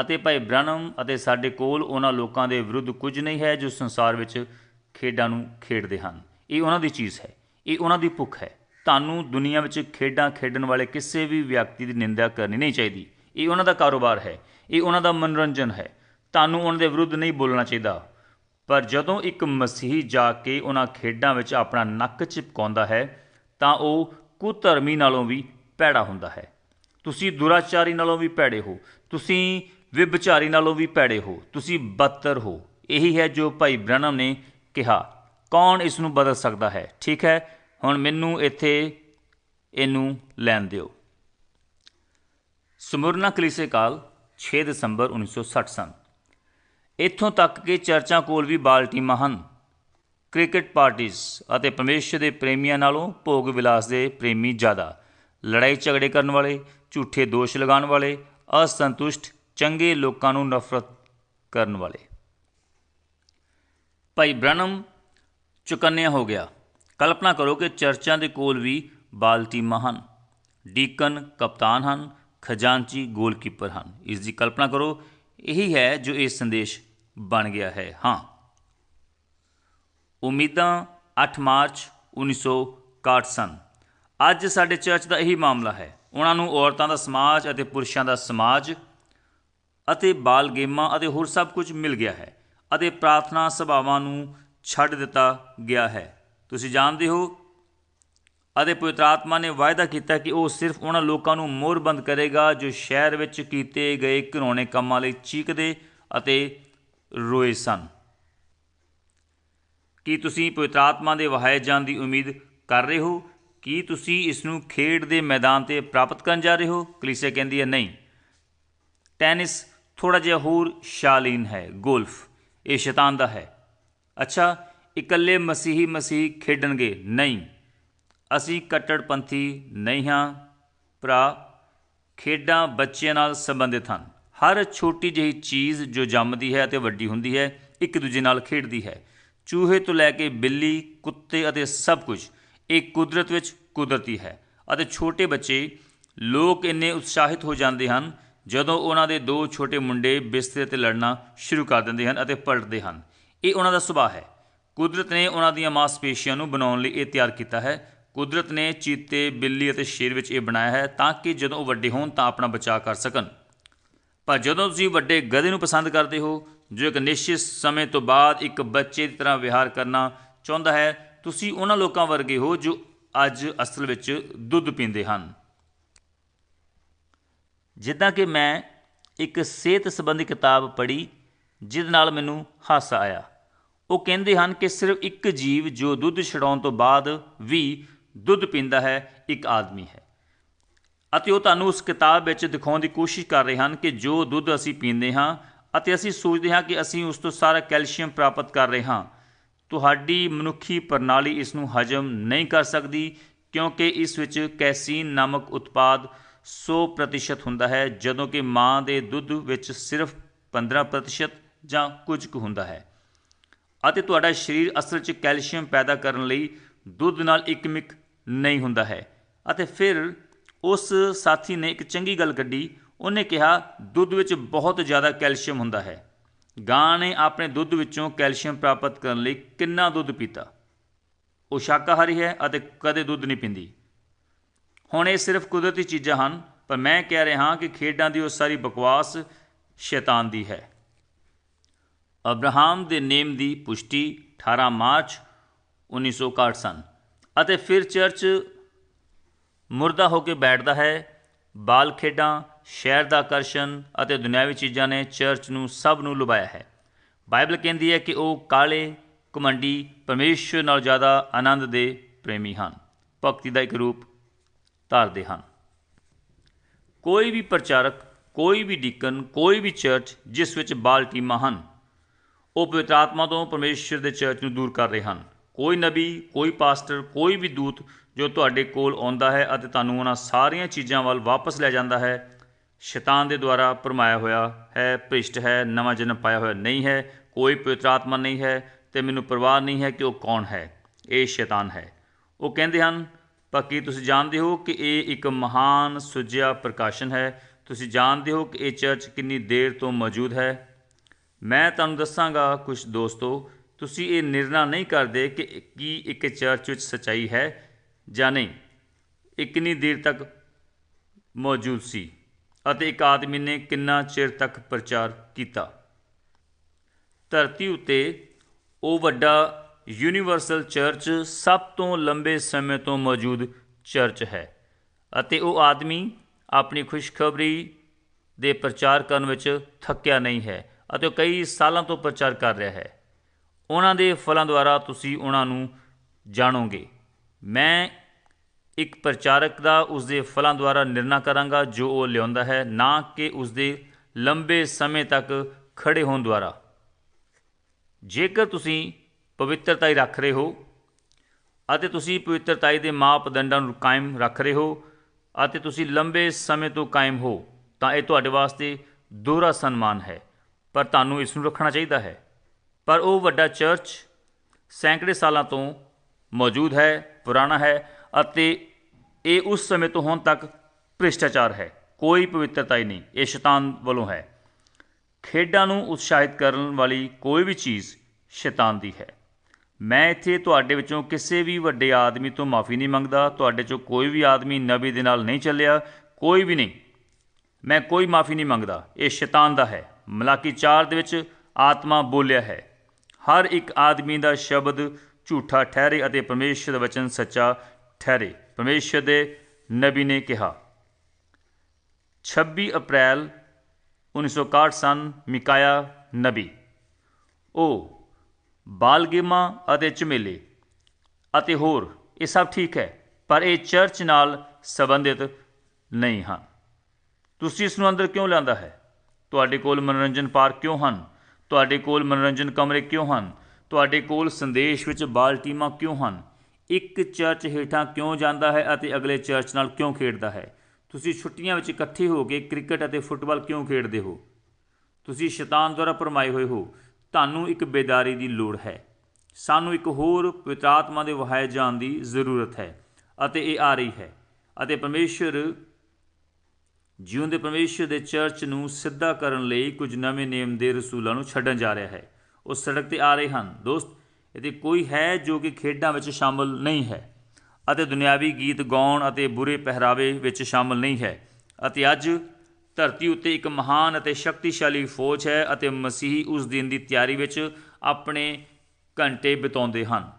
ਅਤੇ ਭਾਈ ਬ੍ਰਹਮ ਅਤੇ ਸਾਡੇ ਕੋਲ ਉਹਨਾਂ ਲੋਕਾਂ ਦੇ ਵਿਰੁੱਧ ਕੁਝ ਨਹੀਂ ਹੈ ਜੋ ਸੰਸਾਰ ਵਿੱਚ ਖੇਡਾਂ ਨੂੰ ਖੇਡਦੇ ਹਨ। ਇਹ ਉਹਨਾਂ ਦੀ ਚੀਜ਼ ਹੈ। ਇਹ ਉਹਨਾਂ ਦੀ ਭੁੱਖ ਹੈ। ਤੁਹਾਨੂੰ ਦੁਨੀਆ ਵਿੱਚ ਖੇਡਾਂ ਖੇਡਣ ਵਾਲੇ ਕਿਸੇ ਵੀ ਵਿਅਕਤੀ ਦੀ ਨਿੰਦਾ ਕਰਨੀ ਨਹੀਂ ਚਾਹੀਦੀ। ਇਹ ਉਹਨਾਂ ਦਾ ਕਾਰੋਬਾਰ ਹੈ। ਇਹ ਉਹਨਾਂ ਦਾ ਮਨੋਰੰਜਨ ਹੈ। ਤੁਹਾਨੂੰ ਉਹਨਾਂ ਦੇ ਵਿਰੁੱਧ ਨਹੀਂ ਬੋਲਣਾ ਚਾਹੀਦਾ। ਪਰ ਜਦੋਂ ਇੱਕ ਮਸੀਹੀ ਜਾ ਕੇ ਉਹਨਾਂ ਖੇਡਾਂ ਵਿੱਚ ਆਪਣਾ ਨੱਕ ਚਿਪਕਾਉਂਦਾ ਹੈ, ਤਾਂ ਉਹ ਕੁਧਰਮੀ ਨਾਲੋਂ ਵੀ ਭੈੜਾ ਹੁੰਦਾ ਹੈ। ਤੁਸੀਂ ਦੁਰਾਚਾਰੀ ਨਾਲੋਂ ਵੀ ਭੈੜੇ ਹੋ। ਤੁਸੀਂ ਵਿਭਚਾਰੀ ਨਾਲੋਂ ਵੀ ਭੈੜੇ ਹੋ। ਤੁਸੀਂ ਬਦਤਰ ਹੋ। ਇਹੀ ਹੈ ਜੋ ਭਾਈ ਬ੍ਰਹਨਮ ਨੇ ਕਿਹਾ। ਕੌਣ ਇਸ ਨੂੰ ਬਦਲ ਸਕਦਾ ਹੈ? ਠੀਕ ਹੈ। ਹੁਣ ਮੈਨੂੰ ਇੱਥੇ ਇਹਨੂੰ ਲੈਣ ਦਿਓ। ਸਮੁਰਨਾ ਕਲੀਸੇ ਕਾਲ 6 ਦਸੰਬਰ 1960 ਸਨ। ਇੱਥੋਂ ਤੱਕ ਕਿ ਚਰਚਾਂ ਕੋਲ ਵੀ ਬਾਲ ਟੀਮਾਂ ਹਨ। ਕ੍ਰਿਕਟ ਪਾਰਟੀਆਂ ਅਤੇ ਪਰਮੇਸ਼ਰ ਦੇ ਪ੍ਰੇਮੀਆਂ ਨਾਲੋਂ ਭੋਗ ਵਿਲਾਸ ਦੇ ਪ੍ਰੇਮੀ ਜ਼ਿਆਦਾ। ਲੜਾਈ ਝਗੜੇ ਕਰਨ ਵਾਲੇ, ਝੂਠੇ ਦੋਸ਼ ਲਗਾਉਣ ਵਾਲੇ, ਅਸੰਤੁਸ਼ਟ, ਚੰਗੇ ਲੋਕਾਂ ਨੂੰ ਨਫ਼ਰਤ ਕਰਨ ਵਾਲੇ। ਭਾਈ ਬ੍ਰਨਮ ਚੁਕੰਨਿਆ ਹੋ ਗਿਆ। ਕਲਪਨਾ ਕਰੋ ਕਿ ਚਰਚਾਂ ਦੇ ਕੋਲ ਵੀ ਬਾਲ ਟੀਮਾਂ ਹਨ। ਡੀਕਨ, ਕਪਤਾਨ ਹਨ, ਖਜ਼ਾਨਚੀ ਗੋਲਕੀਪਰ ਹਨ। ਇਸ ਦੀ ਕਲਪਨਾ ਕਰੋ। ਇਹੀ ਹੈ ਜੋ ਇਹ ਸੰਦੇਸ਼ ਬਣ ਗਿਆ ਹੈ। ਹਾਂ। ਉਮੀਦਾਂ 8 ਮਾਰਚ 1961 ਸਨ। ਅੱਜ ਸਾਡੇ ਚਰਚ ਦਾ ਇਹੀ ਮਾਮਲਾ ਹੈ। ਉਹਨਾਂ ਨੂੰ ਔਰਤਾਂ ਦਾ ਸਮਾਜ ਅਤੇ ਪੁਰਸ਼ਾਂ ਦਾ ਸਮਾਜ ਅਤੇ ਬਾਲ ਗੇਮਾਂ ਅਤੇ ਹੋਰ ਸਭ ਕੁਝ ਮਿਲ ਗਿਆ ਹੈ ਅਤੇ ਪ੍ਰਾਰਥਨਾ ਸਭਾਵਾਂ ਨੂੰ ਛੱਡ ਦਿੱਤਾ ਗਿਆ ਹੈ। ਤੁਸੀਂ ਜਾਣਦੇ ਹੋ ਅਤੇ ਪਵਿੱਤਰ ਆਤਮਾ ਨੇ ਵਾਅਦਾ ਕੀਤਾ ਕਿ ਉਹ ਸਿਰਫ ਉਹਨਾਂ ਲੋਕਾਂ ਨੂੰ ਮੋਹਰਬੰਦ ਕਰੇਗਾ ਜੋ ਸ਼ਹਿਰ ਵਿੱਚ ਕੀਤੇ ਗਏ ਘਿਨੌਣੇ ਕੰਮਾਂ ਲਈ ਚੀਕਦੇ ਅਤੇ ਰੋਏ ਸਨ। ਕੀ ਤੁਸੀਂ ਪਵਿੱਤਰ ਆਤਮਾ ਦੇ ਵਹਾਏ ਜਾਣ ਦੀ ਉਮੀਦ ਕਰ ਰਹੇ ਹੋ? ਕੀ ਤੁਸੀਂ ਇਸ ਨੂੰ ਖੇਡ ਦੇ ਮੈਦਾਨ ਤੇ ਪ੍ਰਾਪਤ ਕਰਨ ਜਾ ਰਹੇ ਹੋ? ਕਲੀਸਿਆ ਕਹਿੰਦੀ ਹੈ, ਨਹੀਂ। ਟੈਨਿਸ ਥੋੜਾ ਜਿਹਾ ਹੋਰ ਸ਼ਾਲੀਨ ਹੈ। ਗੋਲਫ, ਇਹ ਸ਼ੈਤਾਨ ਦਾ ਹੈ। ਅੱਛਾ, ਇਕੱਲੇ ਮਸੀਹੀ ਮਸੀਹ ਖੇਡਣਗੇ? ਨਹੀਂ। ਅਸੀਂ ਕੱਟੜਪੰਥੀ ਨਹੀਂ ਹਾਂ। ਭਰਾ, ਖੇਡਾਂ ਬੱਚਿਆਂ ਨਾਲ ਸੰਬੰਧਿਤ ਹਨ। ਹਰ ਛੋਟੀ ਜਿਹੀ ਚੀਜ਼ ਜੋ ਜੰਮਦੀ ਹੈ ਅਤੇ ਵੱਡੀ ਹੁੰਦੀ ਹੈ, ਇੱਕ ਦੂਜੇ ਨਾਲ ਖੇਡਦੀ ਹੈ। ਚੂਹੇ ਤੋਂ ਲੈ ਕੇ ਬਿੱਲੀ, ਕੁੱਤੇ ਅਤੇ ਸਭ ਕੁਝ, ਇਹ ਕੁਦਰਤ ਵਿੱਚ ਕੁਦਰਤੀ ਹੈ ਅਤੇ ਛੋਟੇ ਬੱਚੇ ਲੋਕ ਇੰਨੇ ਉਤਸ਼ਾਹਿਤ ਹੋ ਜਾਂਦੇ ਹਨ ਜਦੋਂ ਉਹਨਾਂ ਦੇ ਦੋ ਛੋਟੇ ਮੁੰਡੇ ਬਿਸਤਰੇ ਤੇ ਲੜਨਾ ਸ਼ੁਰੂ ਕਰ ਦਿੰਦੇ ਹਨ ਅਤੇ ਪਲਟਦੇ ਹਨ। ਇਹ ਉਹਨਾਂ ਦਾ ਸੁਭਾਅ ਹੈ। ਕੁਦਰਤ ਨੇ ਉਹਨਾਂ ਦੀਆਂ ਮਾਸਪੇਸ਼ੀਆਂ ਨੂੰ ਬਣਾਉਣ ਲਈ ਇਹ ਤਿਆਰ ਕੀਤਾ ਹੈ। ਕੁਦਰਤ ਨੇ ਚੀਤੇ, ਬਿੱਲੀ ਅਤੇ ਸ਼ੇਰ ਵਿੱਚ ਇਹ ਬਣਾਇਆ ਹੈ ਤਾਂ ਕਿ ਜਦੋਂ ਉਹ ਵੱਡੇ ਹੋਣ ਤਾਂ ਆਪਣਾ ਬਚਾਅ ਕਰ ਸਕਣ। ਪਰ ਜਦੋਂ ਤੁਸੀਂ ਵੱਡੇ ਗਧੇ ਨੂੰ ਪਸੰਦ ਕਰਦੇ ਹੋ, ਜੋ ਇੱਕ ਨਿਸ਼ਚਿਤ ਸਮੇਂ ਤੋਂ ਬਾਅਦ ਇੱਕ ਬੱਚੇ ਦੀ ਤਰ੍ਹਾਂ ਵਿਹਾਰ ਕਰਨਾ ਚਾਹੁੰਦਾ ਹੈ, ਤੁਸੀਂ ਉਹਨਾਂ ਲੋਕਾਂ ਵਰਗੇ ਹੋ ਜੋ ਅੱਜ ਅਸਲ ਵਿੱਚ ਦੁੱਧ ਪੀਂਦੇ ਹਨ। ਜਿੱਦਾਂ ਕਿ ਮੈਂ ਇੱਕ ਸਿਹਤ ਸੰਬੰਧੀ ਕਿਤਾਬ ਪੜ੍ਹੀ, ਜਿਹਦੇ ਨਾਲ ਮੈਨੂੰ ਹਾਸਾ ਆਇਆ। ਉਹ ਕਹਿੰਦੇ ਹਨ ਕਿ ਸਿਰਫ ਇੱਕ ਜੀਵ ਜੋ ਦੁੱਧ ਛਡਾਉਣ ਤੋਂ ਬਾਅਦ ਵੀ ਦੁੱਧ ਪੀਂਦਾ ਹੈ, ਇੱਕ ਆਦਮੀ ਹੈ। ਅਤੇ ਉਹ ਤੁਹਾਨੂੰ ਉਸ ਕਿਤਾਬ ਵਿੱਚ ਦਿਖਾਉਣ ਦੀ ਕੋਸ਼ਿਸ਼ ਕਰ ਰਹੇ ਹਨ ਕਿ ਜੋ ਦੁੱਧ ਅਸੀਂ ਪੀਂਦੇ ਹਾਂ ਅਤੇ ਅਸੀਂ ਸੋਚਦੇ ਹਾਂ ਕਿ ਅਸੀਂ ਉਸ ਤੋਂ ਸਾਰਾ ਕੈਲਸ਼ੀਅਮ ਪ੍ਰਾਪਤ ਕਰ ਰਹੇ ਹਾਂ, ਤੁਹਾਡੀ ਮਨੁੱਖੀ ਪ੍ਰਣਾਲੀ ਇਸ ਨੂੰ ਹਜਮ ਨਹੀਂ ਕਰ ਸਕਦੀ ਕਿਉਂਕਿ ਇਸ ਵਿੱਚ ਕੈਸੀਨ ਨਾਮਕ ਉਤਪਾਦ 100% ਹੁੰਦਾ ਹੈ, ਜਦੋਂ ਕਿ ਮਾਂ ਦੇ ਦੁੱਧ ਵਿੱਚ ਸਿਰਫ 15% ਜਾਂ ਕੁਝ ਕੁ ਹੁੰਦਾ ਹੈ। ਅਤੇ ਤੁਹਾਡਾ ਸਰੀਰ ਅਸਲ 'ਚ ਕੈਲਸ਼ੀਅਮ ਪੈਦਾ ਕਰਨ ਲਈ ਦੁੱਧ ਨਾਲ ਇਕਮਿਕ ਨਹੀਂ ਹੁੰਦਾ ਹੈ। ਅਤੇ ਫਿਰ ਉਸ ਸਾਥੀ ਨੇ ਇੱਕ ਚੰਗੀ ਗੱਲ ਕੱਢੀ। ਉਹਨੇ ਕਿਹਾ, ਦੁੱਧ ਵਿੱਚ ਬਹੁਤ ਜ਼ਿਆਦਾ ਕੈਲਸ਼ੀਅਮ ਹੁੰਦਾ ਹੈ। ਗਾਂ ਨੇ ਆਪਣੇ ਦੁੱਧ ਵਿੱਚੋਂ ਕੈਲਸ਼ੀਅਮ ਪ੍ਰਾਪਤ ਕਰਨ ਲਈ ਕਿੰਨਾ ਦੁੱਧ ਪੀਤਾ? ਉਹ ਸ਼ਾਕਾਹਾਰੀ ਹੈ ਅਤੇ ਕਦੇ ਦੁੱਧ ਨਹੀਂ ਪੀਂਦੀ। ਹੁਣ ਇਹ ਸਿਰਫ ਕੁਦਰਤੀ ਚੀਜ਼ਾਂ ਹਨ, ਪਰ ਮੈਂ ਕਹਿ ਰਿਹਾ ਹਾਂ ਕਿ ਖੇਡਾਂ ਦੀ ਉਹ ਸਾਰੀ ਬਕਵਾਸ ਸ਼ੈਤਾਨ ਦੀ ਹੈ। ਅਬਰਾਹਮ ਦੇ ਨੇਮ ਦੀ ਪੁਸ਼ਟੀ 18 ਮਾਰਚ 1961 ਸਨ ਅਤੇ ਫਿਰ ਚਰਚ ਮੁਰਦਾ ਹੋ ਕੇ ਬੈਠਦਾ ਹੈ। ਬਾਲ ਖੇਡਾਂ, ਸ਼ਹਿਰ ਦਾ ਆਕਰਸ਼ਣ ਅਤੇ ਦੁਨਿਆਵੀ ਚੀਜ਼ਾਂ ਨੇ ਚਰਚ ਨੂੰ ਸਭ ਨੂੰ ਲੁਭਾਇਆ ਹੈ। ਬਾਈਬਲ ਕਹਿੰਦੀ ਹੈ ਕਿ ਉਹ ਕਾਲੇ ਕਮੰਡੀ ਪਰਮੇਸ਼ਵਰ ਨਾਲ ਜ਼ਿਆਦਾ ਆਨੰਦ ਦੇ ਪ੍ਰੇਮੀ ਹਨ। ਭਗਤੀ ਦਾ ਇੱਕ ਰੂਪ ਧਾਰਦੇ ਹਨ। ਕੋਈ ਵੀ ਪ੍ਰਚਾਰਕ, ਕੋਈ ਵੀ ਡੀਕਨ, ਕੋਈ ਵੀ ਚਰਚ ਜਿਸ ਵਿੱਚ ਬਾਲ ਟੀਮਾਂ ਹਨ, ਉਹ ਪਵਿੱਤਰ ਆਤਮਾ ਤੋਂ ਪਰਮੇਸ਼ਵਰ ਦੇ ਚਰਚ ਨੂੰ ਦੂਰ ਕਰ ਰਹੇ ਹਨ। ਕੋਈ ਨਬੀ, ਕੋਈ ਪਾਸਟਰ, ਕੋਈ ਵੀ ਦੂਤ ਜੋ ਤੁਹਾਡੇ ਕੋਲ ਆਉਂਦਾ ਹੈ ਅਤੇ ਤੁਹਾਨੂੰ ਉਹਨਾਂ ਸਾਰੀਆਂ ਚੀਜ਼ਾਂ ਵੱਲ ਵਾਪਸ ਲੈ ਜਾਂਦਾ ਹੈ, ਸ਼ੈਤਾਨ ਦੇ ਦੁਆਰਾ ਪਰਮਾਇਆ ਹੋਇਆ ਹੈ, ਭ੍ਰਿਸ਼ਟ ਹੈ, ਨਵਾਂ ਜਨਮ ਪਾਇਆ ਹੋਇਆ ਨਹੀਂ ਹੈ, ਕੋਈ ਪਵਿੱਤਰ ਆਤਮਾ ਨਹੀਂ ਹੈ ਤੇ ਮੈਨੂੰ ਪਰਵਾਹ ਨਹੀਂ ਹੈ ਕਿ ਉਹ ਕੌਣ ਹੈ। ਇਹ ਸ਼ੈਤਾਨ ਹੈ। ਉਹ ਕਹਿੰਦੇ ਹਨ ਪਰ ਤੁਸੀਂ ਜਾਣਦੇ ਹੋ ਕਿ ਇਹ ਇੱਕ ਮਹਾਨ ਸੁਜਿਆ ਪ੍ਰਕਾਸ਼ਨ ਹੈ। ਤੁਸੀਂ ਜਾਣਦੇ ਹੋ ਕਿ ਇਹ ਚਰਚ ਕਿੰਨੀ ਦੇਰ ਤੋਂ ਮੌਜੂਦ ਹੈ। ਮੈਂ ਤੁਹਾਨੂੰ ਦੱਸਾਂਗਾ ਕੁਝ ਦੋਸਤੋ, ਤੁਸੀਂ ਇਹ ਨਿਰਣਾ ਨਹੀਂ ਕਰਦੇ ਕਿ ਕੀ ਇੱਕ ਚਰਚ ਵਿੱਚ ਸਚਾਈ ਹੈ ਜਾਂ ਨਹੀਂ? ਇਹ ਕਿੰਨੀ ਦੇਰ ਤੱਕ ਮੌਜੂਦ ਸੀ ਅਤੇ ਇੱਕ ਆਦਮੀ ਨੇ ਕਿੰਨਾ ਚਿਰ ਤੱਕ ਪ੍ਰਚਾਰ ਕੀਤਾ? ਧਰਤੀ ਉੱਤੇ ਉਹ ਵੱਡਾ ਯੂਨੀਵਰਸਲ ਚਰਚ ਸਭ ਤੋਂ ਲੰਬੇ ਸਮੇਂ ਤੋਂ ਮੌਜੂਦ ਚਰਚ ਹੈ ਅਤੇ ਉਹ ਆਦਮੀ ਆਪਣੀ ਖੁਸ਼ਖਬਰੀ ਦੇ ਪ੍ਰਚਾਰ ਕਰਨ ਵਿੱਚ ਥੱਕਿਆ ਨਹੀਂ ਹੈ ਅਤੇ ਉਹ ਕਈ ਸਾਲਾਂ ਤੋਂ ਪ੍ਰਚਾਰ ਕਰ ਰਿਹਾ ਹੈ। ਉਹਨਾਂ ਦੇ ਫਲਾਂ ਦੁਆਰਾ ਤੁਸੀਂ ਉਹਨਾਂ ਨੂੰ ਜਾਣੋਗੇ। ਮੈਂ ਇੱਕ ਪ੍ਰਚਾਰਕ ਦਾ ਉਸ ਦੇ ਫਲਾਂ ਦੁਆਰਾ ਨਿਰਣਾ ਕਰਾਂਗਾ, ਜੋ ਉਹ ਲਿਆਉਂਦਾ ਹੈ, ਨਾ ਕਿ ਉਸ ਦੇ ਲੰਬੇ ਸਮੇਂ ਤੱਕ ਖੜੇ ਹੋਣ ਦੁਆਰਾ। ਜੇਕਰ ਤੁਸੀਂ ਪਵਿੱਤਰਤਾ ਹੀ ਰੱਖ ਰਹੇ ਹੋ ਅਤੇ ਤੁਸੀਂ ਪਵਿੱਤਰਤਾਈ ਦੇ ਮਾਪਦੰਡਾਂ ਨੂੰ ਕਾਇਮ ਰੱਖ ਰਹੇ ਹੋ ਅਤੇ ਤੁਸੀਂ ਲੰਬੇ ਸਮੇਂ ਤੋਂ ਕਾਇਮ ਹੋ, ਤਾਂ ਇਹ ਤੁਹਾਡੇ ਵਾਸਤੇ ਦੋਹਰਾ ਸਨਮਾਨ ਹੈ, ਪਰ ਤੁਹਾਨੂੰ ਇਸ ਨੂੰ ਰੱਖਣਾ ਚਾਹੀਦਾ ਹੈ। ਪਰ ਉਹ ਵੱਡਾ ਚਰਚ ਸੈਂਕੜੇ ਸਾਲਾਂ ਤੋਂ ਮੌਜੂਦ ਹੈ, ਪੁਰਾਣਾ ਹੈ ਅਤੇ ਇਹ ਉਸ ਸਮੇਂ ਤੋਂ ਹੁਣ ਤੱਕ ਭ੍ਰਿਸ਼ਟਾਚਾਰ ਹੈ। ਕੋਈ ਪਵਿੱਤਰਤਾ ਹੀ ਨਹੀਂ, ਇਹ ਸ਼ੈਤਾਨ ਵੱਲੋਂ ਹੈ। ਖੇਡਾਂ ਨੂੰ ਉਤਸ਼ਾਹਿਤ ਕਰਨ ਵਾਲੀ ਕੋਈ ਵੀ ਚੀਜ਼ ਸ਼ੈਤਾਨ ਦੀ ਹੈ। ਮੈਂ ਇੱਥੇ ਤੁਹਾਡੇ ਵਿੱਚੋਂ ਕਿਸੇ ਵੀ ਵੱਡੇ ਆਦਮੀ ਤੋਂ ਮਾਫੀ ਨਹੀਂ ਮੰਗਦਾ, ਤੁਹਾਡੇ ਚੋਂ ਕੋਈ ਵੀ ਆਦਮੀ ਨਬੀ ਦੇ ਨਾਲ ਨਹੀਂ ਚੱਲਿਆ, ਕੋਈ ਵੀ ਨਹੀਂ। ਮੈਂ ਕੋਈ ਮਾਫੀ ਨਹੀਂ ਮੰਗਦਾ, ਇਹ ਸ਼ੈਤਾਨ ਦਾ ਹੈ। ਮਲਾਕੀ 4 ਦੇ ਵਿੱਚ ਆਤਮਾ ਬੋਲਿਆ ਹੈ। ਹਰ ਇੱਕ ਆਦਮੀ ਦਾ ਸ਼ਬਦ ਝੂਠਾ ਠਹਿਰੇ ਅਤੇ ਪਰਮੇਸ਼ਰ ਦਾ ਵਚਨ ਸੱਚਾ ਠਹਿਰੇ। ਪਰਮੇਸ਼ਰ ਦੇ ਨਬੀ ਨੇ ਕਿਹਾ 26 ਅਪ੍ਰੈਲ 1961 ਸਨ, ਮਿਕਾਇਆ ਨਬੀ। ਉਹ ਬਾਲਗੇਮਾ ਅਤੇ ਝਮੇਲੇ ਅਤੇ ਹੋਰ, ਇਹ ਸਭ ਠੀਕ ਹੈ, ਪਰ ਇਹ ਚਰਚ ਨਾਲ ਸੰਬੰਧਿਤ ਨਹੀਂ ਹਨ। ਤੁਸੀਂ ਇਸ ਨੂੰ ਅੰਦਰ ਕਿਉਂ ਲਿਆਂਦਾ ਹੈ? ਤੁਹਾਡੇ ਕੋਲ ਮਨੋਰੰਜਨ ਪਾਰਕ ਕਿਉਂ ਹਨ? ਤੁਹਾਡੇ ਕੋਲ ਮਨੋਰੰਜਨ ਕਮਰੇ ਕਿਉਂ ਹਨ? ਤੁਹਾਡੇ ਕੋਲ ਸੰਦੇਸ਼ ਵਿੱਚ ਬਾਲ ਟੀਮਾਂ ਕਿਉਂ ਹਨ? ਇੱਕ ਚਰਚ ਹੇਠਾਂ ਕਿਉਂ ਜਾਂਦਾ ਹੈ ਅਤੇ ਅਗਲੇ ਚਰਚ ਨਾਲ ਕਿਉਂ ਖੇਡਦਾ ਹੈ? ਤੁਸੀਂ ਛੁੱਟੀਆਂ ਵਿੱਚ ਇਕੱਠੇ ਹੋ ਕੇ ਕ੍ਰਿਕਟ ਅਤੇ ਫੁੱਟਬਾਲ ਕਿਉਂ ਖੇਡਦੇ ਹੋ? ਤੁਸੀਂ ਸ਼ੈਤਾਨ ਦੁਆਰਾ ਭਰਮਾਏ ਹੋਏ ਹੋ। ਤੁਹਾਨੂੰ ਇੱਕ ਬੇਦਾਰੀ ਦੀ ਲੋੜ ਹੈ। ਸਾਨੂੰ ਇੱਕ ਹੋਰ ਪਵਿੱਤਰਤਮਾ ਦੇ ਵਹਾਏ ਜਾਣ ਦੀ ਜ਼ਰੂਰਤ ਹੈ ਅਤੇ ਇਹ ਆ ਰਹੀ ਹੈ ਅਤੇ ਪਰਮੇਸ਼ਰ ਜਿਉਂਦੇ ਪਰਮੇਸ਼ਰ ਦੇ ਚਰਚ ਨੂੰ ਸਿੱਧਾ ਕਰਨ ਲਈ ਕੁਝ ਨਵੇਂ ਨੇਮ ਦੇ ਰਸੂਲਾਂ ਨੂੰ ਛੱਡਣ ਜਾ ਰਿਹਾ ਹੈ। ਉਹ ਸੜਕ ਤੇ ਆ ਰਹੇ ਹਨ। ਦੋਸਤ ਇਹਦੇ ਕੋਈ ਹੈ ਜੋ ਕਿ ਖੇਡਾਂ ਵਿੱਚ ਸ਼ਾਮਲ ਨਹੀਂ ਹੈ ਅਤੇ ਦੁਨਿਆਵੀ ਗੀਤ ਗਾਉਣ ਅਤੇ ਬੁਰੇ ਪਹਿਰਾਵੇ ਵਿੱਚ ਸ਼ਾਮਲ ਨਹੀਂ ਹੈ। ਅਤੇ ਅੱਜ ਧਰਤੀ ਉੱਤੇ ਇੱਕ ਮਹਾਨ ਅਤੇ ਸ਼ਕਤੀਸ਼ਾਲੀ ਫੌਜ ਹੈ ਅਤੇ ਮਸੀਹੀ ਉਸ ਦਿਨ ਦੀ ਤਿਆਰੀ ਵਿੱਚ ਆਪਣੇ ਘੰਟੇ ਬਿਤਾਉਂਦੇ ਹਨ।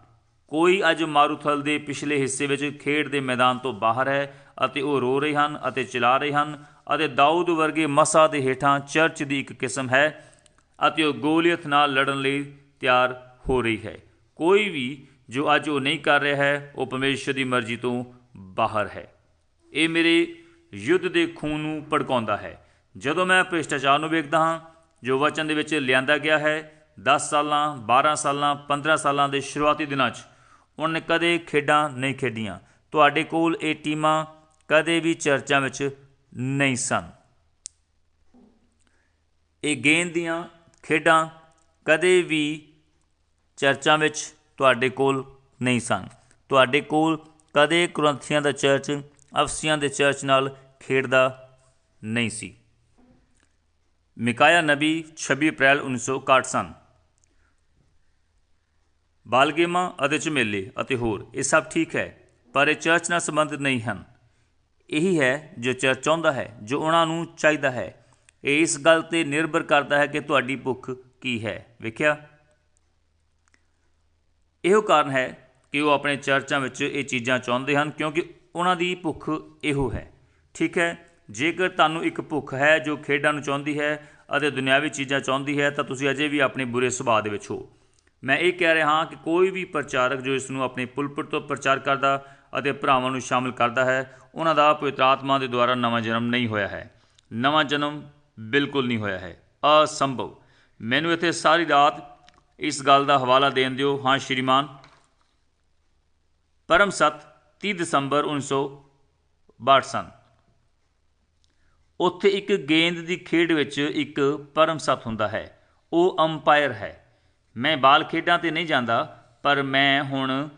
ਕੋਈ ਅੱਜ ਮਾਰੂਥਲ ਦੇ ਪਿਛਲੇ ਹਿੱਸੇ ਵਿੱਚ ਖੇਡ ਦੇ ਮੈਦਾਨ ਤੋਂ ਬਾਹਰ ਹੈ ਅਤੇ ਉਹ ਰੋ ਰਹੇ ਹਨ ਅਤੇ ਚਿਲਾ ਰਹੇ ਹਨ ਅਤੇ ਦਾਊਦ ਵਰਗੇ ਮਸਾ ਦੇ ਹੇਠਾਂ ਚਰਚ ਦੀ ਇੱਕ ਕਿਸਮ ਹੈ ਅਤੇ ਉਹ ਗੋਲੀਅਤ ਨਾਲ ਲੜਨ ਲਈ ਤਿਆਰ ਹੋ ਰਹੀ ਹੈ। ਕੋਈ ਵੀ ਜੋ ਅੱਜ ਉਹ ਨਹੀਂ ਕਰ ਰਿਹਾ ਹੈ, ਉਹ ਪਰਮੇਸ਼ਰ ਦੀ ਮਰਜ਼ੀ ਤੋਂ ਬਾਹਰ ਹੈ। ਇਹ ਮੇਰੇ ਯੁੱਧ ਦੇ ਖੂਨ ਨੂੰ ਭੜਕਾਉਂਦਾ ਹੈ। ਜਦੋਂ ਮੈਂ ਭ੍ਰਿਸ਼ਟਾਚਾਰ ਨੂੰ ਵੇਖਦਾ ਹਾਂ, ਜੋ ਵਚਨ ਦੇ ਵਿੱਚ ਲਿਆਂਦਾ ਗਿਆ ਹੈ 10 ਸਾਲਾਂ 12 ਸਾਲਾਂ 15 ਸਾਲਾਂ ਦੇ ਸ਼ੁਰੂਆਤੀ ਦਿਨਾਂ 'ਚ, ਉਹਨੇ ਕਦੇ ਖੇਡਾਂ ਨਹੀਂ ਖੇਡੀਆਂ। ਤੁਹਾਡੇ ਕੋਲ ਇਹ ਟੀਮਾਂ ਕਦੇ ਵੀ ਚਰਚਾ ਵਿੱਚ ਨਹੀਂ ਸਨ। ਇਹ ਗੇਂਦ ਦੀਆਂ ਖੇਡਾਂ ਕਦੇ ਵੀ ਚਰਚਾਂ ਵਿੱਚ ਤੁਹਾਡੇ ਕੋਲ ਨਹੀਂ ਸਨ। ਤੁਹਾਡੇ ਕੋਲ ਕਦੇ ਕੁਰੰਥੀਆਂ ਦਾ ਚਰਚ, ਅਫਸੀਆਂ ਦੇ ਚਰਚ ਨਾਲ ਖੇਡਦਾ ਨਹੀਂ ਸੀ। ਮਿਕਾਇਆ ਨਬੀ 26 ਅਪ੍ਰੈਲ 1961 ਸਨ। ਬਾਲਗੇਮਾ ਅਤੇ ਝਮੇਲੇ ਅਤੇ ਹੋਰ, ਇਹ ਸਭ ਠੀਕ ਹੈ, ਪਰ ਇਹ ਚਰਚ ਨਾਲ ਸੰਬੰਧਿਤ ਨਹੀਂ ਹਨ। ਇਹੀ ਹੈ ਜੋ ਚਰਚ ਚਾਹੁੰਦਾ ਹੈ, ਜੋ ਉਹਨਾਂ ਨੂੰ ਚਾਹੀਦਾ ਹੈ। ਇਹ ਇਸ ਗੱਲ ਤੇ ਨਿਰਭਰ ਕਰਦਾ ਹੈ ਕਿ ਤੁਹਾਡੀ ਭੁੱਖ ਕੀ ਹੈ। ਵੇਖਿਆ? ਇਹੋ ਕਾਰਨ ਹੈ ਕਿ ਉਹ ਆਪਣੇ ਚਰਚਾਂ ਵਿੱਚ ਇਹ ਚੀਜ਼ਾਂ ਚਾਹੁੰਦੇ ਹਨ ਕਿਉਂਕਿ ਉਹਨਾਂ ਦੀ ਭੁੱਖ ਇਹੋ ਹੈ। ਠੀਕ ਹੈ, ਜੇਕਰ ਤੁਹਾਨੂੰ ਇੱਕ ਭੁੱਖ ਹੈ ਜੋ ਖੇਡਾਂ ਨੂੰ ਚਾਹੁੰਦੀ ਹੈ ਅਤੇ ਦੁਨਿਆਵੀ ਚੀਜ਼ਾਂ ਚਾਹੁੰਦੀ ਹੈ, ਤਾਂ ਤੁਸੀਂ ਅਜੇ ਵੀ ਆਪਣੇ ਬੁਰੇ ਸੁਭਾਅ ਦੇ ਵਿੱਚ ਹੋ। ਮੈਂ ਇਹ ਕਹਿ ਰਿਹਾ ਹਾਂ ਕਿ ਕੋਈ ਵੀ ਪ੍ਰਚਾਰਕ ਜੋ ਇਸ ਨੂੰ ਆਪਣੇ ਪੁਲਪਿਟ ਤੋਂ ਪ੍ਰਚਾਰ ਕਰਦਾ ਅਤੇ ਭਰਾਵਾਂ ਨੂੰ ਸ਼ਾਮਲ ਕਰਦਾ ਹੈ, ਉਹਨਾਂ ਦਾ ਪਵਿੱਤਰ ਆਤਮਾ ਦੇ ਦੁਆਰਾ ਨਵਾਂ ਜਨਮ ਨਹੀਂ ਹੋਇਆ ਹੈ। ਨਵਾਂ ਜਨਮ ਬਿਲਕੁਲ ਨਹੀਂ ਹੋਇਆ ਹੈ। ਅਸੰਭਵ। ਮੈਨੂੰ ਇੱਥੇ ਸਾਰੀ ਰਾਤ ਇਸ ਗੱਲ ਦਾ ਹਵਾਲਾ ਦੇਣ ਦਿਓ। ਹਾਂ, ਸ਼੍ਰੀਮਾਨ। ਪਰਮ ਸਤ 30 ਦਸੰਬਰ 1962 ਸਨ। ਉੱਥੇ ਇੱਕ ਗੇਂਦ ਦੀ ਖੇਡ ਵਿੱਚ ਇੱਕ ਪਰਮ ਸਤ ਹੁੰਦਾ ਹੈ। ਉਹ ਅੰਪਾਇਰ ਹੈ। ਮੈਂ ਬਾਲ ਖੇਡਾਂ ਤੇ ਨਹੀਂ ਜਾਂਦਾ, ਪਰ ਮੈਂ ਹੁਣ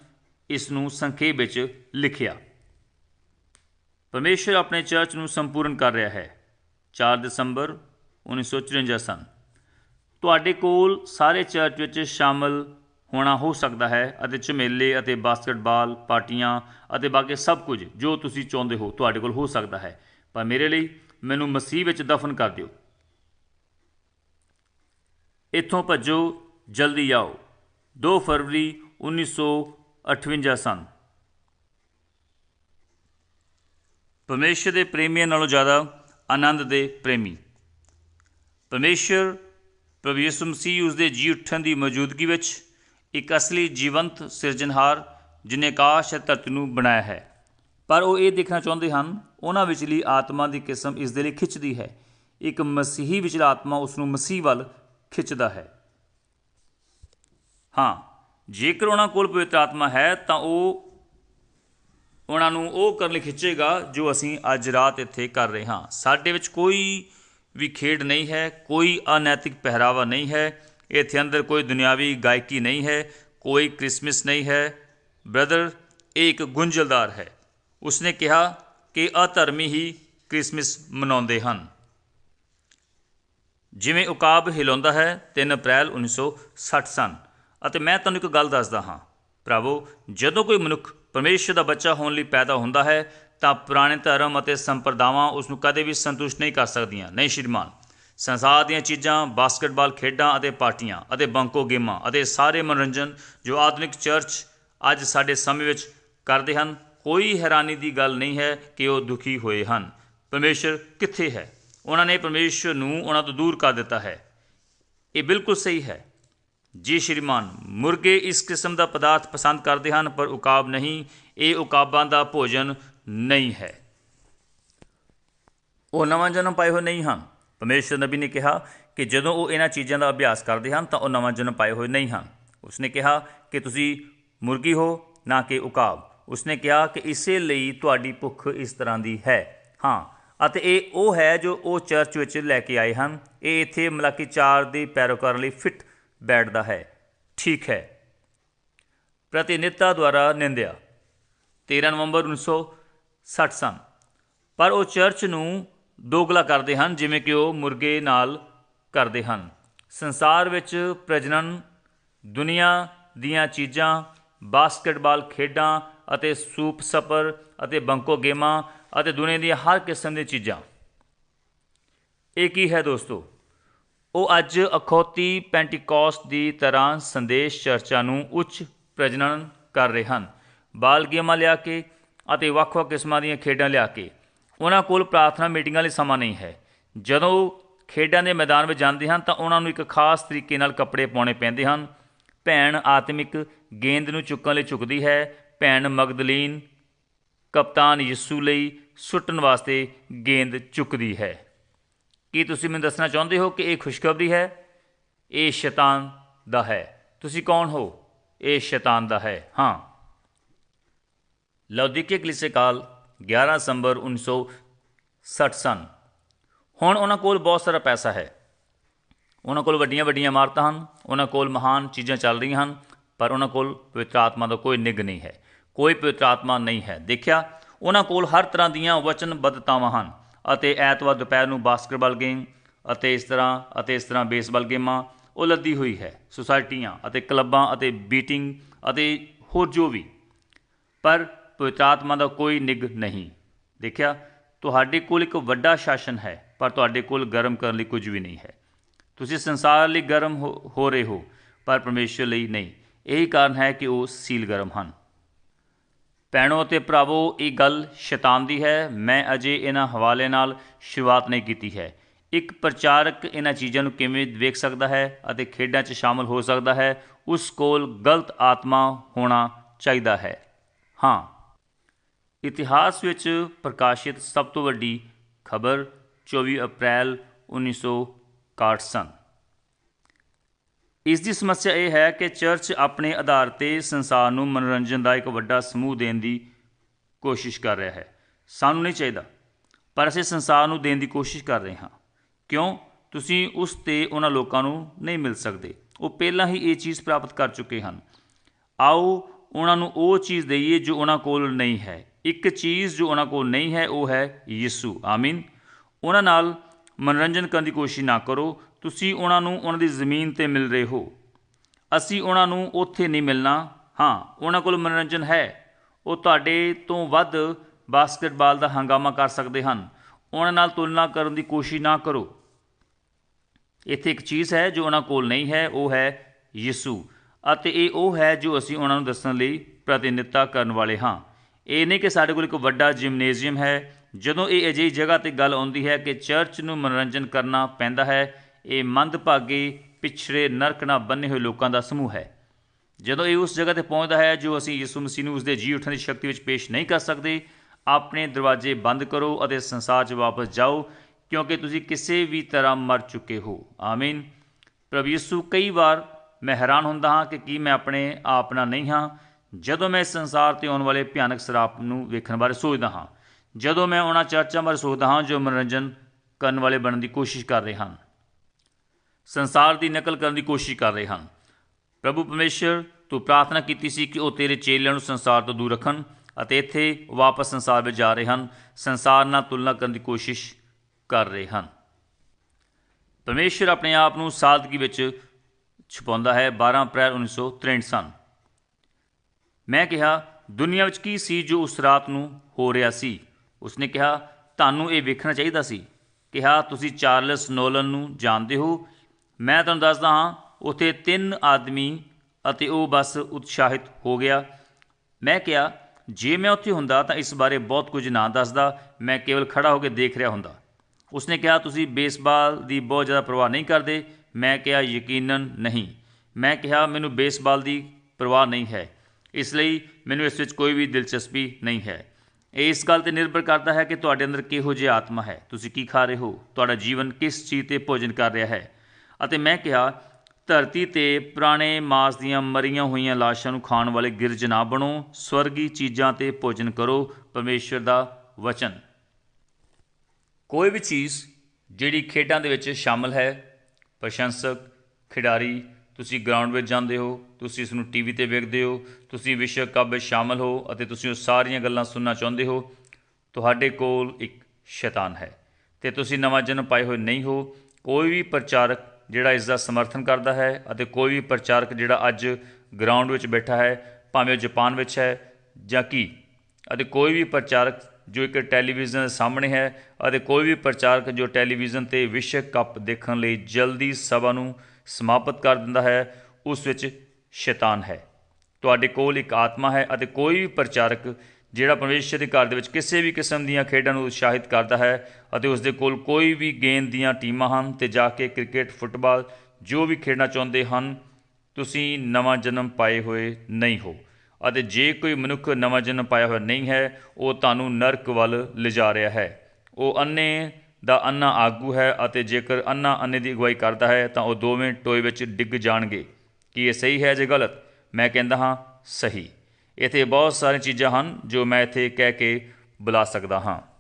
ਇਸ ਨੂੰ ਸੰਖੇਪ ਵਿੱਚ ਲਿਖਿਆ। ਪਰਮੇਸ਼ਰ ਆਪਣੇ ਚਰਚ ਨੂੰ ਸੰਪੂਰਨ ਕਰ ਰਿਹਾ ਹੈ। 4 ਦਸੰਬਰ 1954 ਸਨ। ਤੁਹਾਡੇ ਕੋਲ ਸਾਰੇ ਚਰਚ ਵਿੱਚ ਸ਼ਾਮਲ ਹੋਣਾ ਹੋ ਸਕਦਾ ਹੈ ਅਤੇ ਝਮੇਲੇ ਅਤੇ ਬਾਸਕਟਬਾਲ ਪਾਰਟੀਆਂ ਅਤੇ ਬਾਕੀ ਸਭ ਕੁਝ ਜੋ ਤੁਸੀਂ ਚਾਹੁੰਦੇ ਹੋ ਤੁਹਾਡੇ ਕੋਲ ਹੋ ਸਕਦਾ ਹੈ। ਪਰ ਮੇਰੇ ਲਈ ਮੈਨੂੰ ਮਸੀਹ ਵਿੱਚ ਦਫਨ ਕਰ ਦਿਓ। ਇੱਥੋਂ ਭੱਜੋ, ਜਲਦੀ ਆਓ। 2 ਫਰਵਰੀ 1958 ਸਨ। ਪਰਮੇਸ਼ਰ ਦੇ ਪ੍ਰੇਮੀਆਂ ਨਾਲੋਂ ਜ਼ਿਆਦਾ ਆਨੰਦ ਦੇ ਪ੍ਰੇਮੀ। ਪਰਮੇਸ਼ਰ ਪ੍ਰਭੂ ਯਿਸੂ ਮਸੀਹ ਉਸ ਦੇ ਜੀ ਉੱਠਣ ਦੀ ਮੌਜੂਦਗੀ ਵਿੱਚ ਇੱਕ ਅਸਲੀ ਜੀਵੰਤ ਸਿਰਜਣਹਾਰ, ਜਿਨੇ ਆਕਾਸ਼ ਅਤੇ ਧਰਤੀ ਨੂੰ ਬਣਾਇਆ ਹੈ। ਪਰ ਉਹ ਇਹ ਦੇਖਣਾ ਚਾਹੁੰਦੇ ਹਨ, ਉਹਨਾਂ ਵਿਚਲੀ ਆਤਮਾ ਦੀ ਕਿਸਮ ਇਸ ਦੇ ਲਈ ਖਿੱਚਦੀ ਹੈ। ਇੱਕ ਮਸੀਹੀ ਵਿਚਲਾ ਆਤਮਾ ਉਸ ਨੂੰ ਮਸੀਹ ਵੱਲ ਖਿੱਚਦਾ ਹੈ। ਹਾਂ, ਜੇਕਰ ਉਹਨਾਂ ਕੋਲ ਪਵਿੱਤਰ ਆਤਮਾ ਹੈ, ਤਾਂ ਉਹ ਉਹਨਾਂ ਨੂੰ ਉਹ ਕਰਨ ਲਈ ਖਿੱਚੇਗਾ ਜੋ ਅਸੀਂ ਅੱਜ ਰਾਤ ਇੱਥੇ ਕਰ ਰਹੇ ਹਾਂ। ਸਾਡੇ ਵਿੱਚ ਕੋਈ ਵੀ ਖੇਡ ਨਹੀਂ ਹੈ, ਕੋਈ ਅਨੈਤਿਕ ਪਹਿਰਾਵਾ ਨਹੀਂ ਹੈ, ਇੱਥੇ ਅੰਦਰ ਕੋਈ ਦੁਨਿਆਵੀ ਗਾਇਕੀ ਨਹੀਂ ਹੈ, ਕੋਈ ਕ੍ਰਿਸਮਸ ਨਹੀਂ ਹੈ। ਬ੍ਰਦਰ, ਇਹ ਇੱਕ ਗੁੰਝਲਦਾਰ ਹੈ। ਉਸਨੇ ਕਿਹਾ ਕਿ ਅਧਰਮੀ ਹੀ ਕ੍ਰਿਸਮਸ ਮਨਾਉਂਦੇ ਹਨ। ਜਿਵੇਂ ਉਕਾਬ ਹਿਲਾਉਂਦਾ ਹੈ 3 ਅਪ੍ਰੈਲ 1960 ਸਨ। ਅਤੇ ਮੈਂ ਤੁਹਾਨੂੰ ਇੱਕ ਗੱਲ ਦੱਸਦਾ ਹਾਂ। ਭਰਾਵੋ, ਜਦੋਂ ਕੋਈ ਮਨੁੱਖ ਪਰਮੇਸ਼ਰ ਦਾ ਬੱਚਾ ਹੋਣ ਲਈ ਪੈਦਾ ਹੁੰਦਾ ਹੈ, ਤਾਂ ਪੁਰਾਣੇ ਧਰਮ ਅਤੇ ਸੰਪਰਦਾਵਾਂ ਉਸ ਨੂੰ ਕਦੇ ਵੀ ਸੰਤੁਸ਼ਟ ਨਹੀਂ ਕਰ ਸਕਦੀਆਂ। ਨਹੀਂ ਸ਼੍ਰੀਮਾਨ, ਸੰਸਾਰ ਦੀਆਂ ਚੀਜ਼ਾਂ, ਬਾਸਕਟਬਾਲ ਖੇਡਾਂ ਅਤੇ ਪਾਰਟੀਆਂ ਅਤੇ ਬੰਕੋ ਗੇਮਾਂ ਅਤੇ ਸਾਰੇ ਮਨੋਰੰਜਨ ਜੋ ਆਧੁਨਿਕ ਚਰਚ ਅੱਜ ਸਾਡੇ ਸਮੇਂ ਵਿੱਚ ਕਰਦੇ ਹਨ, ਕੋਈ ਹੈਰਾਨੀ ਦੀ ਗੱਲ ਨਹੀਂ ਹੈ ਕਿ ਉਹ ਦੁਖੀ ਹੋਏ ਹਨ। ਪਰਮੇਸ਼ਰ ਕਿੱਥੇ ਹੈ? ਉਹਨਾਂ ਨੇ ਪਰਮੇਸ਼ਰ ਨੂੰ ਉਹਨਾਂ ਤੋਂ ਦੂਰ ਕਰ ਦਿੱਤਾ ਹੈ। ਇਹ ਬਿਲਕੁਲ ਸਹੀ ਹੈ। ਜੀ ਸ਼੍ਰੀਮਾਨ, ਮੁਰਗੇ ਇਸ ਕਿਸਮ ਦਾ ਪਦਾਰਥ ਪਸੰਦ ਕਰਦੇ ਹਨ, ਪਰ ਉਕਾਬ ਨਹੀਂ, ਇਹ ਉਕਾਬਾਂ ਦਾ ਭੋਜਨ ਨਹੀਂ ਹੈ। ਉਹ ਨਵਾਂ ਜਨਮ ਪਾਏ ਹੋਏ ਨਹੀਂ ਹਨ। ਪਰਮੇਸ਼ਰ ਨਬੀ ਨੇ ਕਿਹਾ ਕਿ ਜਦੋਂ ਉਹ ਇਹਨਾਂ ਚੀਜ਼ਾਂ ਦਾ ਅਭਿਆਸ ਕਰਦੇ ਹਨ, ਤਾਂ ਉਹ ਨਵਾਂ ਜਨਮ ਪਾਏ ਹੋਏ ਨਹੀਂ ਹਨ। ਉਸਨੇ ਕਿਹਾ ਕਿ ਤੁਸੀਂ ਮੁਰਗੀ ਹੋ, ਨਾ ਕਿ ਉਕਾਬ। ਉਸਨੇ ਕਿਹਾ ਕਿ ਇਸੇ ਲਈ ਤੁਹਾਡੀ ਭੁੱਖ ਇਸ ਤਰ੍ਹਾਂ ਦੀ ਹੈ। ਹਾਂ, ਅਤੇ ਇਹ ਉਹ ਹੈ ਜੋ ਉਹ ਚਰਚ ਵਿੱਚ ਲੈ ਕੇ ਆਏ ਹਨ। ਇਹ ਇੱਥੇ ਮਲਾਕੀ 4 ਦੇ ਪੈਰੋਕਾਰ ਲਈ ਫਿੱਟ ਬੈਠਦਾ ਹੈ। ਠੀਕ ਹੈ। ਪ੍ਰਤੀਨਿਧਤਾ ਦੁਆਰਾ ਨਿੰਦਿਆ। 13 ਨਵੰਬਰ 1960 ਸਨ। ਪਰ ਉਹ ਚਰਚ ਨੂੰ ਦੋਗਲਾ ਕਰਦੇ ਹਨ, ਜਿਵੇਂ ਕਿ ਉਹ ਮੁਰਗੇ ਨਾਲ ਕਰਦੇ ਹਨ। ਸੰਸਾਰ ਵਿੱਚ ਪ੍ਰਜਨਨ, ਦੁਨੀਆ ਦੀਆਂ ਚੀਜ਼ਾਂ, ਬਾਸਕਟਬਾਲ ਖੇਡਾਂ ਅਤੇ ਸੂਪ ਸਪਰ ਅਤੇ ਬੰਕੋ ਗੇਮਾਂ ਅਤੇ ਦੁਨੀਆ ਦੀਆਂ ਹਰ ਕਿਸਮ ਦੀਆਂ ਚੀਜ਼ਾਂ। ਇਹ ਕੀ ਹੈ ਦੋਸਤੋ? ਉਹ ਅੱਜ ਅਖੌਤੀ ਪੈਂਟੀਕੋਸਟ ਦੀ ਤਰ੍ਹਾਂ ਸੰਦੇਸ਼ ਚਰਚਾ ਨੂੰ ਉੱਚ ਪ੍ਰਜਨਨ ਕਰ ਰਹੇ ਹਨ। ਬਾਲ ਗੇਮਾਂ ਲਿਆ ਕੇ ਅਤੇ ਵੱਖ-ਵੱਖ ਕਿਸਮਾਂ ਦੀਆਂ ਖੇਡਾਂ ਲਿਆ ਕੇ। ਉਹਨਾਂ ਕੋਲ ਪ੍ਰਾਰਥਨਾ ਮੀਟਿੰਗਾਂ ਲਈ ਸਮਾਂ ਨਹੀਂ ਹੈ। ਜਦੋਂ ਖੇਡਾਂ ਦੇ ਮੈਦਾਨ ਵਿੱਚ ਜਾਂਦੇ ਹਨ ਤਾਂ ਉਹਨਾਂ ਨੂੰ ਇੱਕ ਖਾਸ ਤਰੀਕੇ ਨਾਲ ਕੱਪੜੇ ਪਾਉਣੇ ਪੈਂਦੇ ਹਨ। ਭੈਣ ਆਤਮਿਕ ਗੇਂਦ ਨੂੰ ਚੁੱਕਣ ਲਈ ਚੁੱਕਦੀ ਹੈ। ਭੈਣ ਮਗਦਲੀਨ ਕਪਤਾਨ ਯਿਸੂ ਲਈ ਸੁੱਟਣ ਵਾਸਤੇ ਗੇਂਦ ਚੁੱਕਦੀ ਹੈ। ਕੀ ਤੁਸੀਂ ਮੈਨੂੰ ਦੱਸਣਾ ਚਾਹੁੰਦੇ ਹੋ ਕਿ ਇਹ ਖੁਸ਼ਖਬਰੀ ਹੈ? ਇਹ ਸ਼ੈਤਾਨ ਦਾ ਹੈ। ਤੁਸੀਂ ਕੌਣ ਹੋ? ਇਹ ਸ਼ੈਤਾਨ ਦਾ ਹੈ। ਹਾਂ। ਲੌਦੀਕੇ ਕਲੀਸੇ ਕਾਲ 11 ਦਸੰਬਰ 1960 ਸਨ। ਹੁਣ ਉਹਨਾਂ ਕੋਲ ਬਹੁਤ ਸਾਰਾ ਪੈਸਾ ਹੈ। ਉਹਨਾਂ ਕੋਲ ਵੱਡੀਆਂ ਵੱਡੀਆਂ ਇਮਾਰਤਾਂ ਹਨ। ਉਹਨਾਂ ਕੋਲ ਮਹਾਨ ਚੀਜ਼ਾਂ ਚੱਲ ਰਹੀਆਂ ਹਨ, ਪਰ ਉਹਨਾਂ ਕੋਲ ਪਵਿੱਤਰ ਆਤਮਾ ਦਾ ਕੋਈ ਨਿਗ ਨਹੀਂ ਹੈ। ਕੋਈ ਪਵਿੱਤਰ ਆਤਮਾ ਨਹੀਂ ਹੈ। ਦੇਖਿਆ, ਉਹਨਾਂ ਕੋਲ ਹਰ ਤਰ੍ਹਾਂ ਦੀਆਂ ਵਚਨਬੱਧਤਾਵਾਂ ਹਨ। ਅਤੇ ਐਤਵਾਰ ਦੁਪਹਿਰ ਨੂੰ ਬਾਸਕਟਬਾਲ ਗੇਮ ਅਤੇ ਇਸ ਤਰ੍ਹਾਂ ਅਤੇ ਇਸ ਤਰ੍ਹਾਂ ਬੇਸਬਾਲ ਗੇਮਾਂ ਉਹ ਲੱਦੀ ਹੋਈ ਹੈ, ਸੁਸਾਇਟੀਆਂ ਅਤੇ ਕਲੱਬਾਂ ਅਤੇ ਬੀਟਿੰਗ ਅਤੇ ਹੋਰ ਜੋ ਵੀ। ਪਰ ਪਵਿੱਤਰ ਦਾ ਕੋਈ ਨਿਗ ਨਹੀਂ। ਦੇਖਿਆ, ਤੁਹਾਡੇ ਕੋਲ ਇੱਕ ਵੱਡਾ ਸ਼ਾਸਨ ਹੈ, ਪਰ ਤੁਹਾਡੇ ਕੋਲ ਗਰਮ ਕਰਨ ਲਈ ਕੁਝ ਵੀ ਨਹੀਂ ਹੈ। ਤੁਸੀਂ ਸੰਸਾਰ ਲਈ ਗਰਮ ਹੋ ਰਹੇ ਹੋ, ਪਰ ਪਰਮੇਸ਼ਰ ਲਈ ਨਹੀਂ। ਇਹੀ ਕਾਰਨ ਹੈ ਕਿ ਉਹ ਸੀਲ ਗਰਮ ਹਨ। ਭੈਣੋ ਅਤੇ ਭਰਾਵੋ, ਇਹ ਗੱਲ ਸ਼ੈਤਾਨ ਦੀ ਹੈ। ਮੈਂ ਅਜੇ ਇਹਨਾਂ ਹਵਾਲੇ ਨਾਲ ਸ਼ੁਰੂਆਤ ਨਹੀਂ ਕੀਤੀ ਹੈ। ਇੱਕ ਪ੍ਰਚਾਰਕ ਇਹਨਾਂ ਚੀਜ਼ਾਂ ਨੂੰ ਕਿਵੇਂ ਵੇਖ ਸਕਦਾ ਹੈ ਅਤੇ ਖੇਡਾਂ 'ਚ ਸ਼ਾਮਲ ਹੋ ਸਕਦਾ ਹੈ, ਉਸ ਕੋਲ ਗਲਤ ਆਤਮਾ ਹੋਣਾ ਚਾਹੀਦਾ ਹੈ। ਹਾਂ, ਇਤਿਹਾਸ ਵਿੱਚ ਪ੍ਰਕਾਸ਼ਿਤ ਸਭ ਤੋਂ ਵੱਡੀ ਖਬਰ 24 ਅਪ੍ਰੈਲ 1961 ਸਨ। ਇਸ ਦੀ ਸਮੱਸਿਆ ਇਹ ਹੈ ਕਿ ਚਰਚ ਆਪਣੇ ਆਧਾਰ ਤੇ ਸੰਸਾਰ ਨੂੰ ਮਨੋਰੰਜਨ ਦਾ ਇੱਕ ਵੱਡਾ ਸਮੂਹ ਦੇਣ ਦੀ ਕੋਸ਼ਿਸ਼ ਕਰ ਰਿਹਾ ਹੈ। ਸਾਨੂੰ ਨਹੀਂ ਚਾਹੀਦਾ, ਪਰ ਅਸੀਂ ਸੰਸਾਰ ਨੂੰ ਦੇਣ ਦੀ ਕੋਸ਼ਿਸ਼ ਕਰ ਰਹੇ ਹਾਂ। ਕਿਉਂ? ਤੁਸੀਂ ਉਸ ਤੇ ਉਹਨਾਂ ਲੋਕਾਂ ਨੂੰ ਨਹੀਂ ਮਿਲ ਸਕਦੇ। ਉਹ ਪਹਿਲਾਂ ਹੀ ਇਹ ਚੀਜ਼ ਪ੍ਰਾਪਤ ਕਰ ਚੁੱਕੇ ਹਨ। ਆਓ, ਉਹਨਾਂ ਨੂੰ ਉਹ ਚੀਜ਼ ਦਈਏ ਜੋ ਉਹਨਾਂ ਕੋਲ ਨਹੀਂ ਹੈ। ਇੱਕ ਚੀਜ਼ ਜੋ ਉਹਨਾਂ ਕੋਲ ਨਹੀਂ ਹੈ, ਉਹ ਹੈ ਯਿਸੂ। ਆਮੀਨ। ਉਹਨਾਂ ਨਾਲ ਮਨੋਰੰਜਨ ਕਰਨ ਦੀ ਕੋਸ਼ਿਸ਼ ਨਾ ਕਰੋ। ਤੁਸੀਂ ਉਹਨਾਂ ਨੂੰ ਉਹਨਾਂ ਦੀ ਜ਼ਮੀਨ ਤੇ ਮਿਲ ਰਹੇ ਹੋ। ਅਸੀਂ ਉਹਨਾਂ ਨੂੰ ਉੱਥੇ ਨਹੀਂ ਮਿਲਣਾ। ਹਾਂ, ਉਹਨਾਂ ਕੋਲ ਮਨੋਰੰਜਨ ਹੈ। ਉਹ ਤੁਹਾਡੇ ਤੋਂ ਵੱਧ ਬਾਸਕਟਬਾਲ ਦਾ ਹੰਗਾਮਾ ਕਰ ਸਕਦੇ ਹਨ। ਉਹਨਾਂ ਨਾਲ ਤੁਲਨਾ ਕਰਨ ਦੀ ਕੋਸ਼ਿਸ਼ ਨਾ ਕਰੋ। ਇੱਥੇ ਇੱਕ ਚੀਜ਼ ਹੈ ਜੋ ਉਹਨਾਂ ਕੋਲ ਨਹੀਂ ਹੈ, ਉਹ ਹੈ ਯਿਸੂ। ਅਤੇ ਇਹ ਉਹ ਹੈ ਜੋ ਅਸੀਂ ਉਹਨਾਂ ਨੂੰ ਦੱਸਣ ਲਈ ਪ੍ਰਤੀਨਿਧਤਾ ਕਰਨ ਵਾਲੇ ਹਾਂ। ਇਹ ਨਹੀਂ ਕਿ ਸਾਡੇ ਕੋਲ ਇੱਕ ਵੱਡਾ ਜਿਮਨੇਜ਼ੀਅਮ ਹੈ। ਜਦੋਂ ਇਹ ਅਜਿਹੀ ਜਗ੍ਹਾ ਤੇ ਗੱਲ ਆਉਂਦੀ ਹੈ ਕਿ ਚਰਚ ਨੂੰ ਮਨੋਰੰਜਨ ਕਰਨਾ ਪੈਂਦਾ ਹੈ ਇਹ ਮੰਦਭਾਗੇ ਪਿਛੜੇ ਨਰਕ ਨਾਲ ਬੰਨੇ ਹੋਏ ਲੋਕਾਂ ਦਾ ਸਮੂਹ ਹੈ। ਜਦੋਂ ਇਹ ਉਸ ਜਗ੍ਹਾ ਤੇ ਪਹੁੰਚਦਾ ਹੈ ਜੋ ਅਸੀਂ ਯਿਸੂ ਮਸੀਹ ਨੂੰ ਉਸਦੇ ਜੀ ਉੱਠਣ ਦੀ ਸ਼ਕਤੀ ਵਿੱਚ ਪੇਸ਼ ਨਹੀਂ ਕਰ ਸਕਦੇ, ਆਪਣੇ ਦਰਵਾਜ਼ੇ ਬੰਦ ਕਰੋ ਅਤੇ ਸੰਸਾਰ 'ਚ ਵਾਪਸ ਜਾਓ, ਕਿਉਂਕਿ ਤੁਸੀਂ ਕਿਸੇ ਵੀ ਤਰ੍ਹਾਂ ਮਰ ਚੁੱਕੇ ਹੋ। ਆਮੀਨ। ਪ੍ਰਭੂ ਯਿਸੂ, ਕਈ ਵਾਰ ਮੈਂ ਹੈਰਾਨ ਹੁੰਦਾ ਹਾਂ ਕਿ ਕੀ ਮੈਂ ਆਪਣੇ ਆਪ ਨਾਲ ਨਹੀਂ ਹਾਂ। ਜਦੋਂ ਮੈਂ ਇਸ ਸੰਸਾਰ ਤੇ ਆਉਣ ਵਾਲੇ ਭਿਆਨਕ ਸਰਾਪ ਨੂੰ ਵੇਖਣ ਬਾਰੇ ਸੋਚਦਾ ਹਾਂ, ਜਦੋਂ ਮੈਂ ਉਹਨਾਂ ਚਰਚਾਂ ਬਾਰੇ ਸੋਚਦਾ ਹਾਂ ਜੋ ਮਨੋਰੰਜਨ ਕਰਨ ਵਾਲੇ ਬਣਨ ਦੀ ਕੋਸ਼ਿਸ਼ ਕਰ ਰਹੇ ਹਨ। ਸੰਸਾਰ ਦੀ ਨਕਲ ਕਰਨ ਦੀ ਕੋਸ਼ਿਸ਼ ਕਰ ਰਹੇ ਹਨ। ਪ੍ਰਭੂ ਪਰਮੇਸ਼ਰ, ਤੂੰ ਪ੍ਰਾਰਥਨਾ ਕੀਤੀ ਸੀ ਕਿ ਉਹ ਤੇਰੇ ਚੇਲਿਆਂ ਨੂੰ ਸੰਸਾਰ ਤੋਂ ਦੂਰ ਰੱਖਣ ਅਤੇ ਇੱਥੇ ਵਾਪਸ ਸੰਸਾਰ ਵਿੱਚ ਜਾ ਰਹੇ ਹਨ। ਸੰਸਾਰ ਨਾਲ ਤੁਲਨਾ ਕਰਨ ਦੀ ਕੋਸ਼ਿਸ਼ ਕਰ ਰਹੇ ਹਨ। ਪਰਮੇਸ਼ਰ ਆਪਣੇ ਆਪ ਨੂੰ ਸਾਦਗੀ ਵਿੱਚ ਛੁਪਾਉਂਦਾ ਹੈ। 12 ਅਪ੍ਰੈਲ 1963 ਸਨ। ਮੈਂ ਕਿਹਾ, ਦੁਨੀਆ ਵਿੱਚ ਕੀ ਸੀ ਜੋ ਉਸ ਰਾਤ ਨੂੰ ਹੋ ਰਿਹਾ ਸੀ? ਉਸਨੇ ਕਿਹਾ, ਤੁਹਾਨੂੰ ਇਹ ਵੇਖਣਾ ਚਾਹੀਦਾ ਸੀ। ਕਿਹਾ, ਤੁਸੀਂ ਚਾਰਲਸ ਨੋਲਨ ਨੂੰ ਜਾਣਦੇ ਹੋ ਮੈਂ ਤੁਹਾਨੂੰ ਦੱਸਦਾ ਹਾਂ, ਉੱਥੇ ਤਿੰਨ ਆਦਮੀ ਅਤੇ ਉਹ ਬਸ ਉਤਸ਼ਾਹਿਤ ਹੋ ਗਿਆ। ਮੈਂ ਕਿਹਾ, ਜੇ ਮੈਂ ਉੱਥੇ ਹੁੰਦਾ ਤਾਂ ਇਸ ਬਾਰੇ ਬਹੁਤ ਕੁਝ ਨਾ ਦੱਸਦਾ, ਮੈਂ ਕੇਵਲ ਖੜਾ ਹੋ ਕੇ ਦੇਖ ਰਿਹਾ ਹੁੰਦਾ। ਉਸਨੇ ਕਿਹਾ, ਤੁਸੀਂ ਬੇਸਬਾਲ ਦੀ ਬਹੁਤ ਜ਼ਿਆਦਾ ਪਰਵਾਹ ਨਹੀਂ ਕਰਦੇ। ਮੈਂ ਕਿਹਾ, ਯਕੀਨਨ ਨਹੀਂ। ਮੈਂ ਕਿਹਾ, ਮੈਨੂੰ ਬੇਸਬਾਲ ਦੀ ਪਰਵਾਹ ਨਹੀਂ ਹੈ। ਇਸ ਲਈ ਮੈਨੂੰ ਇਸ ਵਿੱਚ ਕੋਈ ਵੀ ਦਿਲਚਸਪੀ ਨਹੀਂ ਹੈ। ਇਹ ਇਸ ਗੱਲ ਤੇ ਨਿਰਭਰ ਕਰਦਾ ਹੈ ਕਿ ਤੁਹਾਡੇ ਅੰਦਰ ਕਿਹੋ ਜਿਹੀ ਆਤਮਾ ਹੈ। ਤੁਸੀਂ ਕੀ ਖਾ ਰਹੇ ਹੋ? ਤੁਹਾਡਾ ਜੀਵਨ ਕਿਸ ਚੀਜ਼ ਤੇ ਭੋਜਨ ਕਰ ਰਿਹਾ ਹੈ? ਅਤੇ ਮੈਂ ਕਿਹਾ, ਧਰਤੀ ਤੇ ਪੁਰਾਣੇ ਮਾਸ ਦੀਆਂ ਮਰੀਆਂ ਹੋਈਆਂ ਲਾਸ਼ਾਂ ਨੂੰ ਖਾਣ ਵਾਲੇ ਗਿਰਜ ਨਾ ਬਣੋ, ਸਵਰਗੀ ਚੀਜ਼ਾਂ ਤੇ ਭੋਜਨ ਕਰੋ ਪਰਮੇਸ਼ਰ ਦਾ ਵਚਨ। ਕੋਈ ਵੀ ਚੀਜ਼ ਜਿਹੜੀ ਖੇਡਾਂ ਦੇ ਵਿੱਚ ਸ਼ਾਮਲ ਹੈ, ਪ੍ਰਸ਼ੰਸਕ, ਖਿਡਾਰੀ, ਤੁਸੀਂ ਗਰਾਊਂਡ ਵਿੱਚ ਜਾਂਦੇ ਹੋ, ਤੁਸੀਂ ਇਸ ਨੂੰ ਟੀਵੀ ਤੇ ਵੇਖਦੇ ਹੋ, ਤੁਸੀਂ ਵਿਸ਼ਵ ਕੱਪ ਵਿੱਚ ਸ਼ਾਮਲ ਹੋ ਅਤੇ ਤੁਸੀਂ ਉਹ ਸਾਰੀਆਂ ਗੱਲਾਂ ਸੁਣਨਾ ਚਾਹੁੰਦੇ ਹੋ, ਤੁਹਾਡੇ ਕੋਲ ਇੱਕ ਸ਼ੈਤਾਨ ਹੈ। ਤੇ ਤੁਸੀਂ ਨਵਾਂ ਜਨਮ ਪਾਏ ਹੋਏ ਨਹੀਂ ਹੋ, ਕੋਈ ਵੀ ਪ੍ਰਚਾਰਕ ਜਿਹੜਾ ਇਸ ਦਾ ਸਮਰਥਨ ਕਰਦਾ ਹੈ ਅਤੇ ਕੋਈ ਵੀ ਪ੍ਰਚਾਰਕ ਜਿਹੜਾ ਅੱਜ ਗਰਾਊਂਡ ਵਿੱਚ ਬੈਠਾ ਹੈ, ਭਾਵੇਂ ਉਹ ਜਾਪਾਨ ਵਿੱਚ ਹੈ ਜਾਂ ਕੀ, ਅਤੇ ਕੋਈ ਵੀ ਪ੍ਰਚਾਰਕ ਜੋ ਇੱਕ ਟੈਲੀਵਿਜ਼ਨ ਦੇ ਸਾਹਮਣੇ ਹੈ ਅਤੇ ਕੋਈ ਵੀ ਪ੍ਰਚਾਰਕ ਜੋ ਟੈਲੀਵਿਜ਼ਨ ਤੇ ਵਿਸ਼ਵ ਕੱਪ ਦੇਖਣ ਲਈ ਜਲਦੀ ਸਭਾ ਨੂੰ ਸਮਾਪਤ ਕਰ ਦਿੰਦਾ ਹੈ, ਉਸ ਵਿੱਚ ਸ਼ੈਤਾਨ ਹੈ। ਤੁਹਾਡੇ ਕੋਲ ਇੱਕ ਆਤਮਾ ਹੈ ਅਤੇ ਕੋਈ ਵੀ ਪ੍ਰਚਾਰਕ ਜਿਹੜਾ ਪਰਮੇਸ਼ਰ ਦੇ ਘਰ ਦੇ ਵਿੱਚ ਕਿਸੇ ਵੀ ਕਿਸਮ ਦੀਆਂ ਖੇਡਾਂ ਨੂੰ ਉਤਸ਼ਾਹਿਤ ਕਰਦਾ ਹੈ ਅਤੇ ਉਸ ਦੇ ਕੋਲ ਕੋਈ ਵੀ ਗੇਂਦ ਦੀਆਂ ਟੀਮਾਂ ਹਨ ਤੇ ਜਾ ਕੇ ਕ੍ਰਿਕਟ, ਫੁੱਟਬਾਲ, ਜੋ ਵੀ ਖੇਡਣਾ ਚਾਹੁੰਦੇ ਹਨ, ਤੁਸੀਂ ਨਵਾਂ ਜਨਮ ਪਾਏ ਹੋਏ ਨਹੀਂ ਹੋ। ਅਤੇ ਜੇ ਕੋਈ ਮਨੁੱਖ ਨਵਾਂ ਜਨਮ ਪਾਇਆ ਹੋਇਆ ਨਹੀਂ ਹੈ, ਉਹ ਤੁਹਾਨੂੰ ਨਰਕ ਵੱਲ ਲਿਜਾ ਰਿਹਾ ਹੈ। ਉਹ ਅੰਨੇ ਦਾ ਅੰਨਾ ਆਗੂ ਹੈ ਅਤੇ ਜੇਕਰ ਅੰਨਾ ਅੰਨੇ ਦੀ ਅਗਵਾਈ ਕਰਦਾ ਹੈ, ਤਾਂ ਉਹ ਦੋਵੇਂ ਟੋਏ ਵਿੱਚ ਡਿੱਗ ਜਾਣਗੇ। ਕੀ ਇਹ ਸਹੀ ਹੈ ਜਾਂ ਗਲਤ? ਮੈਂ ਕਹਿੰਦਾ ਹਾਂ, ਸਹੀ। ਇੱਥੇ ਬਹੁਤ ਸਾਰੀਆਂ ਚੀਜ਼ਾਂ ਹਨ ਜੋ ਮੈਂ ਇੱਥੇ ਕਹਿ ਕੇ ਬੁਲਾ ਸਕਦਾ ਹਾਂ।